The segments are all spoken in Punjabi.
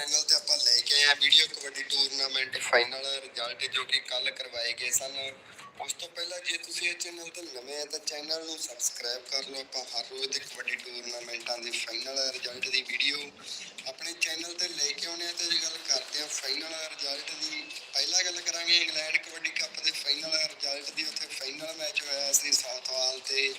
ਚੈਨਲ ਤੇ ਆਪਾਂ ਲੈ ਕੇ ਆਏ video kabaddi tournament final result ਜੋ ਕਿ ਕੱਲ ਕਰਵਾਏ ਗਏ ਸਨ। ਉਸ ਤੋਂ ਪਹਿਲਾਂ ਜੇ ਤੁਸੀਂ ਇਹ ਚੈਨਲ ਤੇ ਨਵੇਂ ਆ ਤਾਂ ਚੈਨਲ ਨੂੰ ਸਬਸਕ੍ਰਾਈਬ ਕਰ ਲਓ। ਆਪਾਂ ਹਰ ਰੋਜ਼ ਦੇ ਕਬੱਡੀ ਟੂਰਨਾਮੈਂਟਾਂ ਦੇ ਫਾਈਨਲ ਰਿਜ਼ਲਟ ਦੀ ਵੀਡੀਓ ਆਪਣੇ ਚੈਨਲ ਤੇ ਲੈ ਕੇ ਆਉਣੇ ਆ ਤੇ ਜੇ ਗੱਲ ਕਰਦੇ ਆ ਫਾਈਨਲ ਰਿਜ਼ਲਟ ਦੀ। ਪਹਿਲਾਂ ਗੱਲ ਕਰਾਂਗੇ ਇੰਗਲੈਂਡ ਕਬੱਡੀ ਕੱਪ ਦੇ ਫਾਈਨਲ ਰਿਜ਼ਲਟ ਦੀ। ਉੱਥੇ ਫਾਈਨਲ ਮੈਚ ਹੋਇਆ ਸੀ ਸਾਊਥਵਾਲ ਤੇ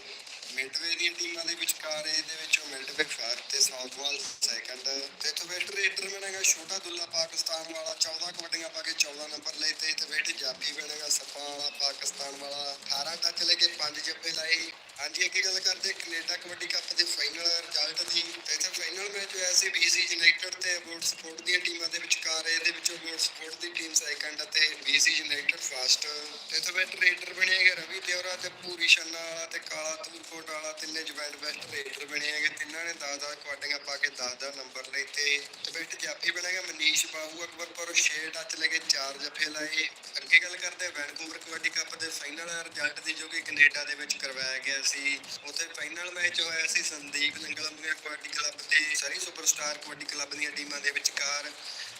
ਮਿਡਵੇ ਦੀਆਂ ਟੀਮਾਂ ਦੇ ਵਿਚਕਾਰ। ਇਹਦੇ ਵਿੱਚ ਮਿਡਵੇ ਫ਼ਰਕ ਤੇ ਸਾਊਥਵਾਲ ਸੈਕੰਡ ਤੇ ਇੱਥੋਂ ਰੇਡਰ ਬਣੇਗਾ ਛੋਟਾ ਦੁੱਲਾ ਪਾਕਿਸਤਾਨ ਵਾਲਾ 14 ਕਬੱਡੀਆਂ ਪਾ ਕੇ 14 ਨੰਬਰ ਲਏ ਤੇ ਇੱਥੇ ਬੈਠ ਬਣੇਗਾ ਸੱਪਾਂ ਵਾਲਾ, ਪਾਕਿਸਤਾਨ ਵਾਲਾ। 18 ਟੱਚ ਲੈ ਕੇ 5 ਜੱਫੇ ਲਾਏ। ਹਾਂਜੀ ਅੱਗੇ ਗੱਲ ਕਰਦੇ, ਕੈਨੇਡਾ ਕਬੱਡੀ ਕੱਪ ਦੇ ਫਾਈਨਲ ਰਿਜ਼ਲਟ ਦੀ। ਇੱਥੇ ਫਾਈਨਲ ਮੈਚ ਹੋਇਆ ਸੀ BC ਯੂਨਾਈਟਿਡ ਤੇ ਅਬੋਟ ਸਪੋਰਟ ਦੀਆਂ ਟੀਮਾਂ ਦੇ ਵਿਚਕਾਰ। ਇਹਦੇ ਵਿੱਚੋਂ ਅਬੋਟ ਸਪੋਰਟ ਦੀ ਟੀਮ ਸੈਕੰਡ ਅਤੇ BC ਯੂਨਾਈਟਿਡ ਫਸਟ ਤੇ ਇੱਥੇ ਰੇਡਰ ਬਣੇ ਹੈਗੇ ਰਵੀ ਦੇਵਰਾ ਤੇ ਪੂਰੀ ਛੰਨਾ ਵਾਲਾ ਤੇ ਕਾਲਾ ਤੂਰਕੋਟ ਵਾਲਾ, ਤਿੰਨੇ ਜੁਆਇੰਟ ਬੈਸਟ ਰੇਡਰ ਬਣੇ ਹੈਗੇ। ਇਹਨਾਂ ਨੇ 10-10 ਕੁਆਡੀਆਂ ਪਾ ਕੇ 10-10 ਨੰਬਰ ਲਏ ਤੇ ਤੇ ਜਾਫੀ ਬਣੇਗਾ ਮਨੀਸ਼ ਬਾਹੂ ਅਕਬਰਪੁਰ 6 ਟੱਚ ਲੈ ਕੇ 4 ਜੱਫੇ ਲਾਏ। ਅੱਗੇ ਗੱਲ ਕਰਦੇ ਵੈਨਕੂਵਰ ਕਬੱਡੀ ਕੱਪ ਦੇ ਫਾਈਨਲ ਰਿਜ਼ਲਟ ਦੀ ਜੋ ਕਿ ਕੈਨੇਡਾ ਦੇ ਵਿੱਚ ਕਰਵਾਇਆ ਗਿਆ ਸੀ। ਉੱਥੇ ਫਾਈਨਲ ਮੈਚ ਹੋਇਆ ਸੀ ਸੰਦੀਪ ਨੰਗਲਮੀਆਂ ਕਬੱਡੀ ਕਲੱਬ ਤੇ। ਸਰੀ ਸੁਪਰਸਟਾਰ ਕਬੱਡੀ ਕਲੱਬ ਦੀਆਂ ਟੀਮਾਂ ਦੇ ਵਿਚਕਾਰ।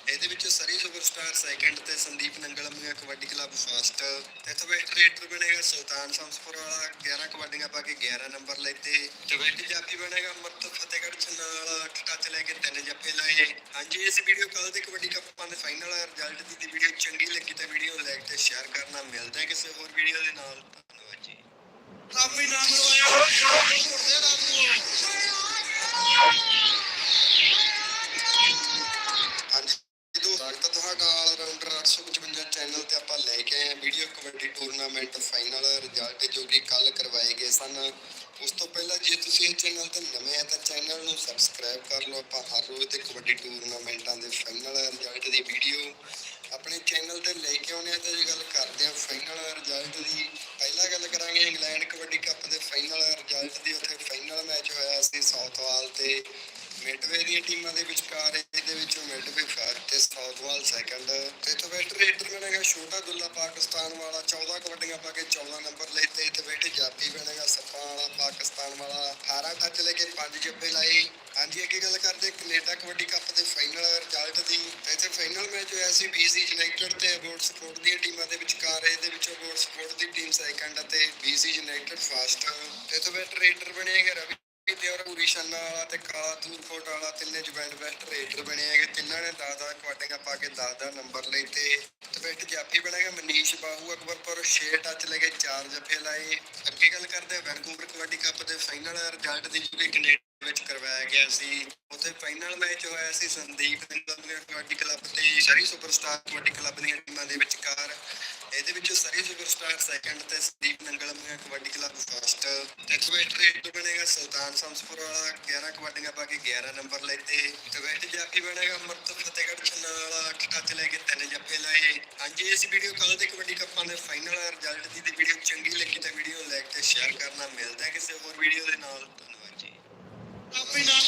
ਇਹਦੇ ਵਿੱਚ ਸਰੀ ਸੁਪਰਸਟਾਰ ਸੈਕੰਡ ਤੇ ਸੰਦੀਪ ਨੰਗਲਮੀਆਂ ਕਬੱਡੀ ਕਲੱਬ ਫਸਟ ਇੱਥੇ ਬੈਟ ਰੇਡਰ ਬਣੇਗਾ ਸੁਲਤਾਨ ਸੰਸਪੁਰ ਵਾਲਾ 11 ਕਬੱਡੀਆਂ ਪਾ ਕੇ 11 ਨੰਬਰ ਲੈਤੇ ਤੇ ਜਾਫੀ ਬਣੇਗਾ ਮਰਤ ਫਤਿਹਗੜ੍ਹ ਛੰਨਾ 8 ਟੱਚ ਲੈ ਕੇ 3 ਜੱਫੇ ਲਾਏ। ਹਾਂਜੀ, ਇਸ ਵੀਡੀਓ ਕੱਲ ਦੇ ਕਬੱਡੀ ਕੱਪਾਂ ਦੇ ਫਾਈਨਲ ਰਿਜ਼ਲਟ ਦੀ ਵੀਡੀਓ ਚੰਗੀ ਲੱਗੀ ਤਾਂ ਵੀਡੀਓ ਲਾਈਕ ਤੇ ਸ਼ੇਅਰ ਕਰਨਾ। ਮਿਲਦਾ ਕਿਸੇ ਹੋਰ ਵੀਡੀਓ ਦੇ ਨਾਲ। ਧੰਨਵਾਦ ਜੀ। ਕਾਫੀ ਨਾਮ ਲਵਾਇਆ ਹਾਂਜੀ ਦੋਸਤੋ ਸਵਾਗਤ ਹੈ ਤੁਹਾਡਾ ਆਲ ਰਾਊਂਡਰ 855 ਚੈਨਲ ਤੇ ਆਪਾਂ ਲੈ ਕੇ ਆਏ ਹਾਂ video kabaddi tournament final result ਜੋ ਕਿ ਕੱਲ ਕਰਵਾਏ ਗਏ ਸਨ। ਉਸ ਤੋਂ ਪਹਿਲਾਂ ਜੇ ਤੁਸੀਂ ਇਹ ਚੈਨਲ ਤੇ ਨਵੇਂ ਆ ਤਾਂ ਚੈਨਲ ਨੂੰ ਸਬਸਕ੍ਰਾਈਬ ਕਰ ਲਓ। ਆਪਾਂ ਹਰ ਰੋਜ਼ ਦੇ ਕਬੱਡੀ ਟੂਰਨਾਮੈਂਟਾਂ ਦੇ ਫਾਈਨਲ ਰਿਜ਼ਲਟ ਦੀ ਵੀਡੀਓ ਆਪਣੇ ਚੈਨਲ ਤੇ ਲੈ ਕੇ ਆਉਣੇ ਆ ਤੇ ਜੇ ਗੱਲ ਕਰਦੇ ਆ ਫਾਈਨਲ ਰਿਜ਼ਲਟ ਦੀ, ਪਹਿਲਾਂ ਗੱਲ ਕਰਾਂਗੇ ਇੰਗਲੈਂਡ ਕਬੱਡੀ ਕੱਪ ਦੇ ਫਾਈਨਲ ਰਿਜ਼ਲਟ ਦੀ। ਉੱਥੇ ਫਾਈਨਲ ਮੈਚ ਹੋਇਆ ਸੀ ਸਾਊਥਵਾਲ ਤੇ। ਮਿਡਵੇ ਦੀਆਂ ਟੀਮਾਂ ਦੇ ਵਿਚਕਾਰ ਇਹਦੇ ਵਿੱਚੋਂ ਮਿਡਵੇ ਫ਼ਰਕ ਤੇ ਸਾਊਥਵਾਲ ਸੈਕੰਡ। ਤੇ ਇੱਥੋਂ ਬੈਟ ਰੇਡਰ ਬਣੇਗਾ ਛੋਟਾ ਦੁੱਲਾ ਪਾਕਿਸਤਾਨ ਵਾਲਾ 14 ਕਬੱਡੀਆਂ ਪਾ ਕੇ 14 ਨੰਬਰ ਲਏ ਤੇ ਇੱਥੇ ਬੈਠੇ ਜਾਫੀ ਬਣੇਗਾ ਸੱਪਾਂ ਵਾਲਾ ਪਾਕਿਸਤਾਨ ਵਾਲਾ। 18 ਟੱਚ ਲੈ ਕੇ 5 ਜੱਫੇ ਲਾਏ। ਹਾਂਜੀ, ਅੱਗੇ ਗੱਲ ਕਰਦੇ ਕੈਨੇਡਾ ਕਬੱਡੀ ਕੱਪ ਦੇ ਫਾਈਨਲ ਰਿਜ਼ਲਟ ਦੀ। ਤੇ ਇੱਥੇ ਫਾਈਨਲ ਮੈਚ ਹੋਇਆ ਸੀ BC ਯੂਨਾਈਟਿਡ ਤੇ ਅਬੋਟ ਸਪੋਰਟ ਦੀਆਂ ਟੀਮਾਂ ਦੇ ਵਿਚਕਾਰ। ਇਹਦੇ ਵਿੱਚੋਂ ਅਬੋਟ ਸਪੋਰਟ ਦੀ ਟੀਮ ਸੈਕੰਡ ਅਤੇ BC ਯੂਨਾਈਟਿਡ ਫਸਟ ਤੇ ਇੱਥੋਂ ਬੈਟ ਰੇਡਰ ਬਣੇ ਰਵੀ ਤੇ ਔਰ ਵਾਲਾ ਤੇ ਕਾਲਾ ਤੂਰਕੋਟ ਵਾਲਾ ਤਿੰਨੇ ਜੁਆਇੰਟ ਬੈਸਟ ਰੇਡਰ ਬਣੇ ਹੈਗੇ। ਤਿੰਨਾਂ ਨੇ 10-10 ਕੁਆਡੀਆਂ ਪਾ ਕੇ 10-10 ਨੰਬਰ ਲਏ ਤੇ ਤੇ ਜਾਫੀ ਬਣੇਗਾ ਮਨੀਸ਼ ਬਾਹੂ, ਅਕਬਰਪੁਰ 6 ਟੱਚ ਲੈ ਕੇ 4 ਜੱਫੇ ਲਾਏ। ਅੱਗੇ ਗੱਲ ਕਰਦੇ ਹਾਂ ਵੈਨਕੂਵਰ ਕਬੱਡੀ ਕੱਪ ਦੇ ਫਾਈਨਲ ਰਿਜ਼ਲਟ ਦੀ ਜੋ ਕੈਨੇਡਾ ਵਿੱਚ ਕਰਵਾਇਆ ਗਿਆ ਸੀ। ਉੱਥੇ ਫਾਈਨਲ ਮੈਚ ਹੋਇਆ ਸੀ ਸੰਦੀਪ ਨੰਗਲਮੀਆਂ ਕਬੱਡੀ ਕਲੱਬ ਤੇ, ਸਰੀ ਸੁਪਰਸਟਾਰ ਕਬੱਡੀ ਕਲੱਬ ਦੀਆਂ ਟੀਮਾਂ ਦੇ ਵਿਚਕਾਰ। ਇਹਦੇ ਵਿੱਚ ਸਰੀ ਸੁਪਰਸਟਾਰ ਸੈਕੰਡ ਤੇ ਸੰਦੀਪ ਨੰਗਲਮੀਆਂ ਕਬੱਡੀ ਕਲੱਬ ਫਸਟ ਤੇ ਰੇਟ ਬਣੇਗਾ ਸੁਲਤਾਨ ਸੰਸਪੁਰ ਵਾਲਾ 11 ਕਬੱਡੀਆਂ ਪਾ ਕੇ 11 ਨੰਬਰ ਲੈਤੇ ਤੇ ਬੈਟ ਜਾਫੀ ਬਣੇਗਾ ਅਮਰਤ ਫਤਿਹਗੜ੍ਹ ਛੰਨਾ ਵਾਲਾ 8 ਟੱਚ ਲੈ ਕੇ 3 ਜੱਫੇ ਲਾਏ। ਹਾਂਜੀ, ਇਸ ਵੀਡੀਓ ਕੱਲ ਦੇ ਕਬੱਡੀ ਕੱਪਾਂ ਦੇ ਫਾਈਨਲ ਰਿਜ਼ਲਟ ਦੀ ਦੀ ਵੀਡੀਓ ਚੰਗੀ ਲੱਗੀ ਤਾਂ ਵੀਡੀਓ ਲਾਈਕ ਤੇ ਸ਼ੇਅਰ ਕਰਨਾ। ਮਿਲਦਾ ਕਿਸੇ ਹੋਰ ਵੀਡੀਓ ਦੇ ਨਾਲ। ਧੰਨਵਾਦ ਜੀ। ਕਾਫੀ ਨਾਮ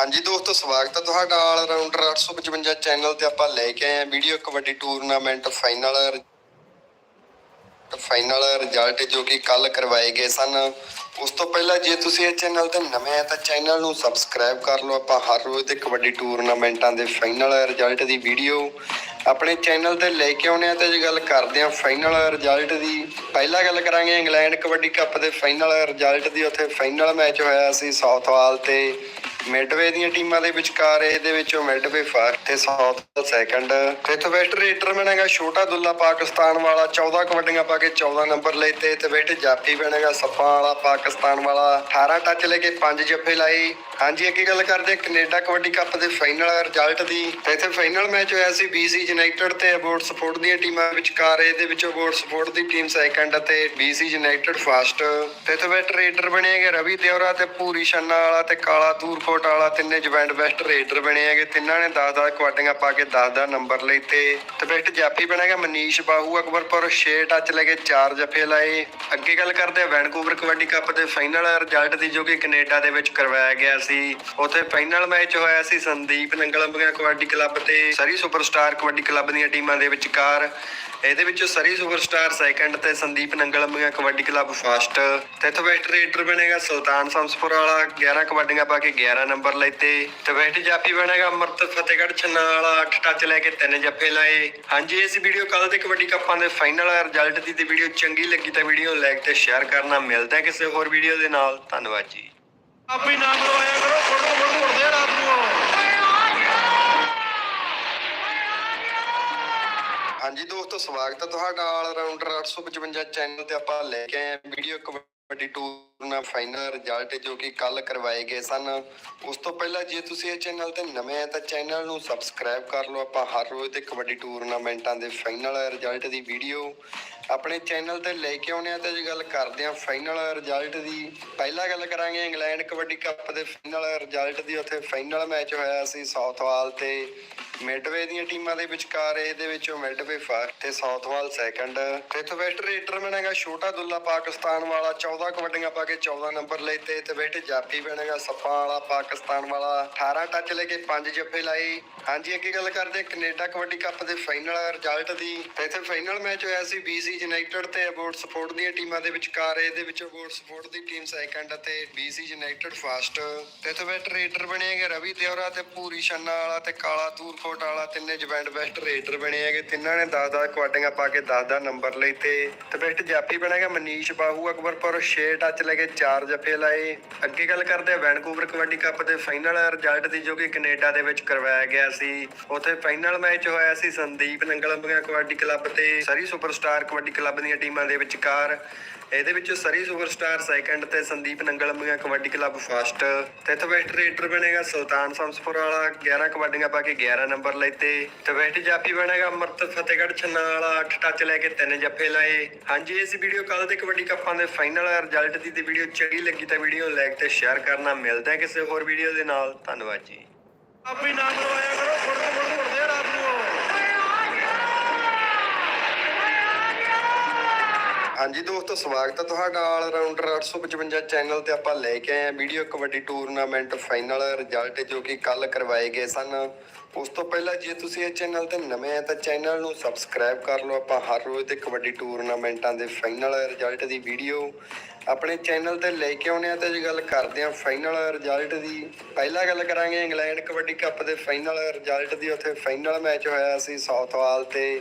ਹਾਂਜੀ ਦੋਸਤੋ, ਸਵਾਗਤ ਹੈ ਤੁਹਾਡਾ ਆਲ ਰਾਊਂਡਰ 855 ਚੈਨਲ ਤੇ ਆਪਾਂ ਲੈ ਕੇ ਆਏ ਹਾਂ video kabaddi tournament final final result ਜੋ ਕਿ ਕੱਲ ਕਰਵਾਏ ਗਏ ਸਨ। ਉਸ ਤੋਂ ਪਹਿਲਾਂ ਜੇ ਤੁਸੀਂ ਇਹ ਚੈਨਲ ਤੇ ਨਵੇਂ ਆ ਤਾਂ ਚੈਨਲ ਨੂੰ ਸਬਸਕ੍ਰਾਈਬ ਕਰ ਲਓ। ਆਪਾਂ ਹਰ ਰੋਜ਼ ਦੇ ਕਬੱਡੀ ਟੂਰਨਾਮੈਂਟਾਂ ਦੇ ਫਾਈਨਲ ਰਿਜ਼ਲਟ ਦੀ ਵੀਡੀਓ ਆਪਣੇ ਚੈਨਲ ਤੇ ਲੈ ਕੇ ਆਉਣੇ ਆ ਤੇ ਜੇ ਗੱਲ ਕਰਦੇ ਆ ਫਾਈਨਲ ਰਿਜ਼ਲਟ ਦੀ, ਪਹਿਲਾਂ ਗੱਲ ਕਰਾਂਗੇ ਇੰਗਲੈਂਡ ਕਬੱਡੀ ਕੱਪ ਦੇ ਫਾਈਨਲ ਰਿਜ਼ਲਟ ਦੀ। ਉੱਥੇ ਫਾਈਨਲ ਮੈਚ ਹੋਇਆ ਸੀ ਸਾਊਥਵਾਲ ਤੇ। ਮਿਡਵੇ ਦੀਆਂ ਟੀਮਾਂ ਦੇ ਵਿਚਕਾਰ ਇਹਦੇ ਵਿੱਚੋਂ ਮਿਡਵੇ ਫਸਟ ਤੇ ਸਾਊਥ ਸੈਕੰਡ। ਤੇ ਬੈਸਟ ਰੇਡਰ ਬਣੇਗਾ ਛੋਟਾ ਦੁੱਲਾ ਪਾਕਿਸਤਾਨ ਵਾਲਾ 14 ਕਬੱਡੀਆਂ ਪਾ ਕੇ 14 ਨੰਬਰ ਲਈ ਤੇ ਬੈਠੇ ਜਾਫੀ ਬਣੇਗਾ ਸੱਪਾਂ ਵਾਲਾ ਪਾਕਿਸਤਾਨ ਵਾਲਾ। 18 ਟੱਚ ਲੈ ਕੇ 5 ਜੱਫੇ ਲਾਈ ਹਾਂਜੀ, ਅੱਗੇ ਗੱਲ ਕਰਦੇ ਹਾਂ ਕੈਨੇਡਾ ਕਬੱਡੀ ਕੱਪ ਦੇ ਫਾਈਨਲ ਰਿਜ਼ਲਟ ਦੀ। ਇੱਥੇ ਫਾਈਨਲ ਮੈਚ ਹੋਇਆ ਸੀ BC ਯੂਨਾਈਟਿਡ ਤੇ ਅਬੋਟ ਸਪੋਰਟ ਦੀਆਂ ਟੀਮਾਂ ਵਿਚਕਾਰ। ਇਹਦੇ ਵਿੱਚ ਅਬੋਟ ਸਪੋਰਟ ਦੀ ਟੀਮ ਸੈਕੰਡ ਅਤੇ BC ਯੂਨਾਈਟਿਡ ਫਸਟ ਤੇ ਇੱਥੇ ਬੈਟ ਰੇਡਰ ਬਣੇ ਹੈਗੇ ਰਵੀ ਦੇਵਰਾ ਤੇ ਪੂਰੀ ਛੰਨਾ ਵਾਲਾ ਤੇ ਕਾਲਾ ਤੂਰਕੋਟ ਵਾਲਾ। ਤਿੰਨੇ ਜੁਆਇੰਟ ਬੈਸਟ ਰੇਡਰ ਬਣੇ ਹੈਗੇ। ਤਿੰਨਾਂ ਨੇ 10-10 ਕੁਆਟੀਆਂ ਪਾ ਕੇ 10-10 ਨੰਬਰ ਲੈਤੇ ਤੇ। ਬੈਟ ਜਾਫੀ ਬਣੇਗਾ ਮਨੀਸ਼ ਬਾਹੂ, ਅਕਬਰਪੁਰ 6 ਟੱਚ ਲੈ ਕੇ 4 ਜਫੇ ਲਾਏ। ਅੱਗੇ ਗੱਲ ਕਰਦੇ ਹਾਂ ਵੈਨਕੂਵਰ ਕਬੱਡੀ ਕੱਪ ਦੇ ਫਾਈਨਲ ਰਿਜ਼ਲਟ ਦੀ ਜੋ ਕਿ ਕੈਨੇਡਾ ਦੇ ਵਿੱਚ ਕਰਵਾਇਆ ਗਿਆ ਸੀ। ਉੱਥੇ ਫਾਈਨਲ ਮੈਚ ਹੋਇਆ ਸੀ ਸੰਦੀਪ ਨੰਗਲੰਬੀਆਂ ਕਬੱਡੀ ਕਲੱਬ ਤੇ, ਸਰੀ ਸੁਪਰਸਟਾਰ ਕਬੱਡੀ ਕਲੱਬ ਦੀਆਂ ਟੀਮਾਂ ਦੇ ਵਿਚਕਾਰ। ਇਹਦੇ ਵਿੱਚ ਸਰੀ ਸੁਪਰਸਟਾਰ ਸੈਕੰਡ ਤੇ ਸੰਦੀਪ ਨੰਗਲੰਬੀਆਂ ਕਬੱਡੀ ਕਲੱਬ ਫਸਟ ਤੇ ਇੱਥੇ ਰੇਡਰ ਬਣੇਗਾ ਸੁਲਤਾਨ ਸੰਸਪੁਰ ਵਾਲਾ 11 ਕਬੱਡੀਆਂ ਪਾ ਕੇ 11 ਨੰਬਰ ਲੈਤੇ ਤੇ। ਬੈਸਟ ਜਾਫੀ ਬਣੇਗਾ ਅਮਰਤ ਫਤਿਹਗੜ੍ਹ ਛੰਨਾ ਵਾਲਾ 8 ਟੱਚ ਲੈ ਕੇ ਤਿੰਨ ਜੱਫੇ ਲਾਏ। ਹਾਂਜੀ, ਇਸ ਵੀਡੀਓ ਕੱਲ ਦੇ ਕਬੱਡੀ ਕੱਪਾਂ ਦੇ ਫਾਈਨਲ ਰਿਜ਼ਲਟ ਦੀ ਤੇ ਵੀਡੀਓ ਚੰਗੀ ਲੱਗੀ ਤਾਂ ਵੀਡੀਓ ਲਾਈਕ ਤੇ ਸ਼ੇਅਰ ਕਰਨਾ। ਮਿਲਦਾ ਕਿਸੇ ਹੋਰ ਵੀਡੀਓ ਦੇ ਨਾਲ। ਧੰਨਵਾਦ ਜੀ। ਆਪੇ ਨਾ ਮਰਵਾਇਆ ਕਰੋ ਫੁੱਟ ਫੁੱਟ ਉੜਦੇ ਆ ਰਾਤ ਨੂੰ ਹਾਂਜੀ ਦੋਸਤੋ, ਸਵਾਗਤ ਹੈ ਤੁਹਾਡਾ ਆਲ ਰਾਊਂਡਰ 855 ਚੈਨਲ ਤੇ ਆਪਾਂ ਲੈ ਕੇ ਆਏ ਹਾਂ ਵੀਡੀਓ ਕਬੱਡੀ ਟੂਰਨਾ ਫਾਈਨਲ ਰਿਜ਼ਲਟ ਜੋ ਕਿ ਕੱਲ ਕਰਵਾਏ ਗਏ ਸਨ। ਉਸ ਤੋਂ ਪਹਿਲਾਂ ਜੇ ਤੁਸੀਂ ਇਹ ਚੈਨਲ ਤੇ ਨਵੇਂ ਆ ਤਾਂ ਚੈਨਲ ਨੂੰ ਸਬਸਕ੍ਰਾਈਬ ਕਰ ਲਓ। ਆਪਾਂ ਹਰ ਰੋਜ਼ ਤੇ ਕਬੱਡੀ ਟੂਰਨਾਮੈਂਟਾਂ ਦੇ ਫਾਈਨਲ ਰਿਜ਼ਲਟ ਦੀ ਵੀਡੀਓ ਆਪਣੇ ਚੈਨਲ ਤੇ ਲੈ ਕੇ ਆਉਣੇ ਆ ਤੇ ਅੱਜ ਗੱਲ ਕਰਦੇ ਆ ਫਾਈਨਲ ਰਿਜ਼ਲਟ ਦੀ। ਪਹਿਲਾਂ ਗੱਲ ਕਰਾਂਗੇ ਇੰਗਲੈਂਡ ਕਬੱਡੀ ਕੱਪ ਦੇ ਫਾਈਨਲ ਰਿਜ਼ਲਟ ਦੀ। ਉੱਥੇ ਫਾਈਨਲ ਮੈਚ ਹੋਇਆ ਸੀ ਸਾਊਥਵਾਲ ਤੇ ਮਿਡਵੇ ਦੀਆਂ ਟੀਮਾਂ ਦੇ ਵਿਚਕਾਰ। ਇਹਦੇ ਵਿੱਚੋਂ ਮਿਡਵੇ ਫਸਟ ਤੇ ਸਾਊਥਵਾਲ ਸੈਕੰਡ ਤੇ ਇੱਥੋਂ ਵੈਸਟ ਬਣੇਗਾ ਛੋਟਾ ਦੁੱਲਾ ਪਾਕਿਸਤਾਨ ਵਾਲਾ। 14 ਕਬੱਡੀਆਂ ਪਾ ਕੇ 14 ਨੰਬਰ ਲਏ ਤੇ ਬੈਠੇ ਜਾਫੀ ਬਣੇਗਾ ਸੱਪਾਂ ਵਾਲਾ ਪਾਕਿਸਤਾਨ ਵਾਲਾ। 18 ਟੱਚ ਲੈ ਕੇ 5 ਜੱਫੇ ਲਾਏ। ਹਾਂਜੀ, ਅੱਗੇ ਗੱਲ ਕਰਦੇ ਹਾਂ ਕੈਨੇਡਾ ਕਬੱਡੀ ਕੱਪ ਦੇ ਫਾਈਨਲ ਰਿਜ਼ਲਟ ਦੀ। ਤੇ ਇੱਥੇ ਫਾਈਨਲ ਮੈਚ ਹੋਇਆ ਸੀ BC ਯੂਨਾਈਟਿਡ ਤੇ ਅਬੋਰਡ ਸਪੋਰਟ ਦੀਆਂ ਟੀਮਾਂ ਦੇ ਵਿਚਕਾਰ ਇਹਦੇ ਵਿੱਚ ਅਬੋਰਡ ਸਪੋਰਟ ਦੀ ਟੀਮ ਸੈਕੰਡ ਅਤੇ BC ਯੂਨਾਈਟਿਡ ਫਸਟ ਤੇ ਇੱਥੇ ਵੈਸਟ ਰੇਡਰ ਬਣੇ ਹੈਗੇ ਰਵੀ ਦਿਓਰਾ ਤੇ ਪੂਰੀ ਛੰਨਾ ਵਾਲਾ ਤੇ ਕਾਲਾ ਤੂਰਕੋਟ ਵਾਲਾ, ਤਿੰਨੇ ਜਵੈਂਟ ਬੈਸਟ ਰੇਡਰ ਬਣੇ ਹੈਗੇ। ਤਿੰਨਾਂ ਨੇ 10-10 ਕੁਆਟੀਆਂ ਪਾ ਕੇ 10-10 ਨੰਬਰ ਲਏ ਤੇ ਤੇ ਬੈਸਟ ਜਾਫੀ ਬਣੇਗਾ ਮਨੀਸ਼ ਬਾਹੂ, ਅਕਬਰਪੁਰ 6 ਟੱਚ ਲੈ ਕੇ 4 ਜੱਫੇ ਲਾਏ। ਅੱਗੇ ਗੱਲ ਕਰਦੇ ਆ ਵੈਨਕੂਵਰ ਕਬੱਡੀ ਕੱਪ ਦੇ ਫਾਈਨਲ ਰਿਜ਼ਲਟ ਦੀ ਜੋ ਕਿ ਕੈਨੇਡਾ ਦੇ ਵਿੱਚ ਕਰਵਾਇਆ ਗਿਆ ਸੀ। ਉੱਥੇ ਫਾਈਨਲ ਮੈਚ ਹੋਇਆ ਸੀ ਸੰਦੀਪ ਨੰਗਲੰਬੀਆਂ ਕਬੱਡੀ ਕਲੱਬ ਤੇ, ਸਰੀ ਸੁਪਰਸਟਾਰ ਕਬੱਡੀ ਕਲੱਬ ਦੀਆਂ ਟੀਮਾਂ ਦੇ ਵਿਚਕਾਰ। ਇਹਦੇ ਵਿੱਚ ਸਰੀ ਸੁਪਰਸਟਾਰ ਸੈਕੰਡ ਤੇ ਸੰਦੀਪ ਨੰਗਲੰਬੀਆਂ ਕਬੱਡੀ ਕਲੱਬ ਫਸਟ। ਤੇ ਬੈਸਟ ਰੇਡਰ ਬਣੇਗਾ ਸੁਲਤਾਨ ਸੰਸਪੁਰ ਵਾਲਾ 11 ਕਬੱਡੀਆਂ ਪਾ ਕੇ 11 ਨੰਬਰ ਲੈਤੇ ਤੇ। ਬੈਸਟ ਜਾਫੀ ਬਣੇਗਾ ਅਮਰਤ ਫਤਿਹਗੜ੍ਹ ਛੰਨਾ ਵਾਲਾ 8 ਟੱਚ ਲੈ ਕੇ ਤਿੰਨ ਜੱਫੇ ਲਾਏ। ਹਾਂਜੀ, ਇਸ ਵੀਡੀਓ ਕੱਲ ਦੇ ਕਬੱਡੀ ਕੱਪਾਂ ਦੇ ਫਾਈਨਲ ਰਿਜ਼ਲਟ ਦੀ ਤੇ ਵੀਡੀਓ ਚੰਗੀ ਲੱਗੀ ਤਾਂ ਵੀਡੀਓ ਲਾਈਕ ਤੇ ਸ਼ੇਅਰ ਕਰਨਾ। ਮਿਲਦਾ ਕਿਸੇ ਹੋਰ ਵੀਡੀਓ ਦੇ ਨਾਲ। ਧੰਨਵਾਦ ਜੀ। ਆਪੇ ਨਾ ਮਰਵਾਇਆ ਕਰੋ ਫੁੱਟ ਫੁੱਟ ਉੜਦੇ ਆ ਰਾਤ ਨੂੰ ਹਾਂਜੀ ਦੋਸਤੋ, ਸਵਾਗਤ ਹੈ ਤੁਹਾਡਾ ਆਲ ਰਾਊਂਡਰ 855 ਚੈਨਲ ਤੇ ਆਪਾਂ ਲੈ ਕੇ ਆਏ ਹਾਂ video kabaddi tournament final result ਜੋ ਕਿ ਕੱਲ ਕਰਵਾਏ ਗਏ ਸਨ। ਉਸ ਤੋਂ ਪਹਿਲਾਂ ਜੇ ਤੁਸੀਂ ਇਹ ਚੈਨਲ ਤੇ ਨਵੇਂ ਆ ਤਾਂ ਚੈਨਲ ਨੂੰ ਸਬਸਕ੍ਰਾਈਬ ਕਰ ਲਓ। ਆਪਾਂ ਹਰ ਰੋਜ਼ ਦੇ ਕਬੱਡੀ ਟੂਰਨਾਮੈਂਟਾਂ ਦੇ ਫਾਈਨਲ ਰਿਜ਼ਲਟ ਦੀ ਵੀਡੀਓ ਆਪਣੇ ਚੈਨਲ ਤੇ ਲੈ ਕੇ ਆਉਣੇ ਆ ਤੇ ਅੱਜ ਗੱਲ ਕਰਦੇ ਆ ਫਾਈਨਲ ਰਿਜ਼ਲਟ ਦੀ, ਪਹਿਲਾਂ ਗੱਲ ਕਰਾਂਗੇ ਇੰਗਲੈਂਡ ਕਬੱਡੀ ਕੱਪ ਦੇ ਫਾਈਨਲ ਰਿਜ਼ਲਟ ਦੀ, ਉੱਥੇ ਫਾਈਨਲ ਮੈਚ ਹੋਇਆ ਸੀ ਸਾਊਥਵਾਲ ਤੇ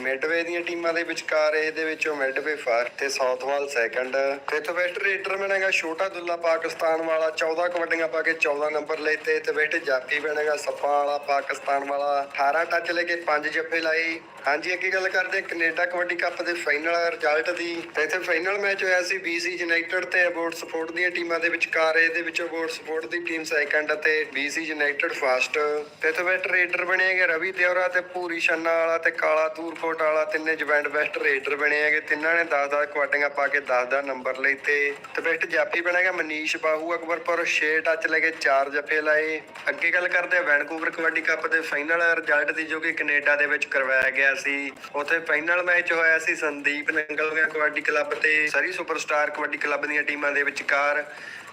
ਮਿਡਵੇ ਦੀਆਂ ਟੀਮਾਂ ਦੇ ਵਿਚਕਾਰ, ਇਹਦੇ ਵਿੱਚੋਂ ਮਿਡਵੇ ਫਸਟ ਤੇ ਸਾਊਥਵਾਲ ਸੈਕੰਡ ਤੇ ਇੱਥੇ ਰੇਟਰ ਬਣੇਗਾ ਛੋਟਾ ਦੁੱਲਾ ਪਾਕਿਸਤਾਨ ਵਾਲਾ 14 ਕਬੱਡੀਆਂ ਪਾ ਕੇ 14 ਨੰਬਰ ਲੈਤੇ ਤੇ ਬੈਠੇ ਜਾਪੀ ਬਣੇਗਾ ਸੱਪਾਂ ਵਾਲਾ ਪਾਕਿਸਤਾਨ ਵਾਲਾ 18 ਟੱਚ ਲੈ ਕੇ 5 ਜੱਫੇ ਲਾਏ। ਹਾਂਜੀ, ਅੱਗੇ ਗੱਲ ਕਰਦੇ ਹਾਂ ਕੈਨੇਡਾ ਕਬੱਡੀ ਕੱਪ ਦੇ ਫਾਈਨਲ ਰਿਜ਼ਲਟ ਦੀ। ਤੇ ਇੱਥੇ ਫਾਈਨਲ ਮੈਚ ਹੋਇਆ ਸੀ BC ਯੂਨਾਈਟਿਡ ਤੇ ਅਬੋਰਡ ਸਪੋਰਟ ਦੀਆਂ ਟੀਮਾਂ ਦੇ ਵਿਚਕਾਰ। ਇਹਦੇ ਵਿੱਚ ਅਬੋਰਡ ਸਪੋਰਟ ਦੀ ਟੀਮ ਸੈਕੰਡ ਅਤੇ BC ਯੂਨਾਈਟਿਡ ਫਸਟ ਤੇ ਇੱਥੇ ਵੈਸਟ ਰੇਡਰ ਬਣੇ ਹੈਗੇ ਰਵੀ ਦਿਓਰਾ ਤੇ ਪੂਰੀ ਛੰਨਾ ਵਾਲਾ ਤੇ ਕਾਲਾ ਤੂਰਕੋਟ ਵਾਲਾ। ਤਿੰਨੇ ਜਵੈਂਟ ਬੈਸਟ ਰੇਡਰ ਬਣੇ ਹੈਗੇ। ਤਿੰਨਾਂ ਨੇ 10-10 ਕੁਆਟੀਆਂ ਪਾ ਕੇ 10-10 ਨੰਬਰ ਲਏ ਤੇ। ਤੇ ਬੈਸਟ ਜਾਫੀ ਬਣੇਗਾ ਮਨੀਸ਼ ਬਾਹੂ, ਅਕਬਰਪੁਰ 6 ਟੱਚ ਲੈ ਕੇ 4 ਜਫੇ ਲਾਏ। ਅੱਗੇ ਗੱਲ ਕਰਦੇ ਆ ਵੈਨਕੂਵਰ ਕਬੱਡੀ ਕੱਪ ਦੇ ਫਾਈਨਲ ਰਿਜ਼ਲਟ ਦੀ ਜੋ ਕਿ ਕੈਨੇਡਾ ਦੇ ਵਿੱਚ ਕਰਵਾਇਆ ਗਿਆ ਸੀ। ਉੱਥੇ ਫਾਈਨਲ ਮੈਚ ਹੋਇਆ ਸੀ ਸੰਦੀਪ ਨੰਗਲਗਿਆ ਕਬੱਡੀ ਕਲੱਬ ਤੇ। ਸਰੀ ਸੁਪਰਸਟਾਰ ਕਬੱਡੀ ਕਲੱਬ ਦੀਆਂ ਟੀਮਾਂ ਦੇ ਵਿਚਕਾਰ।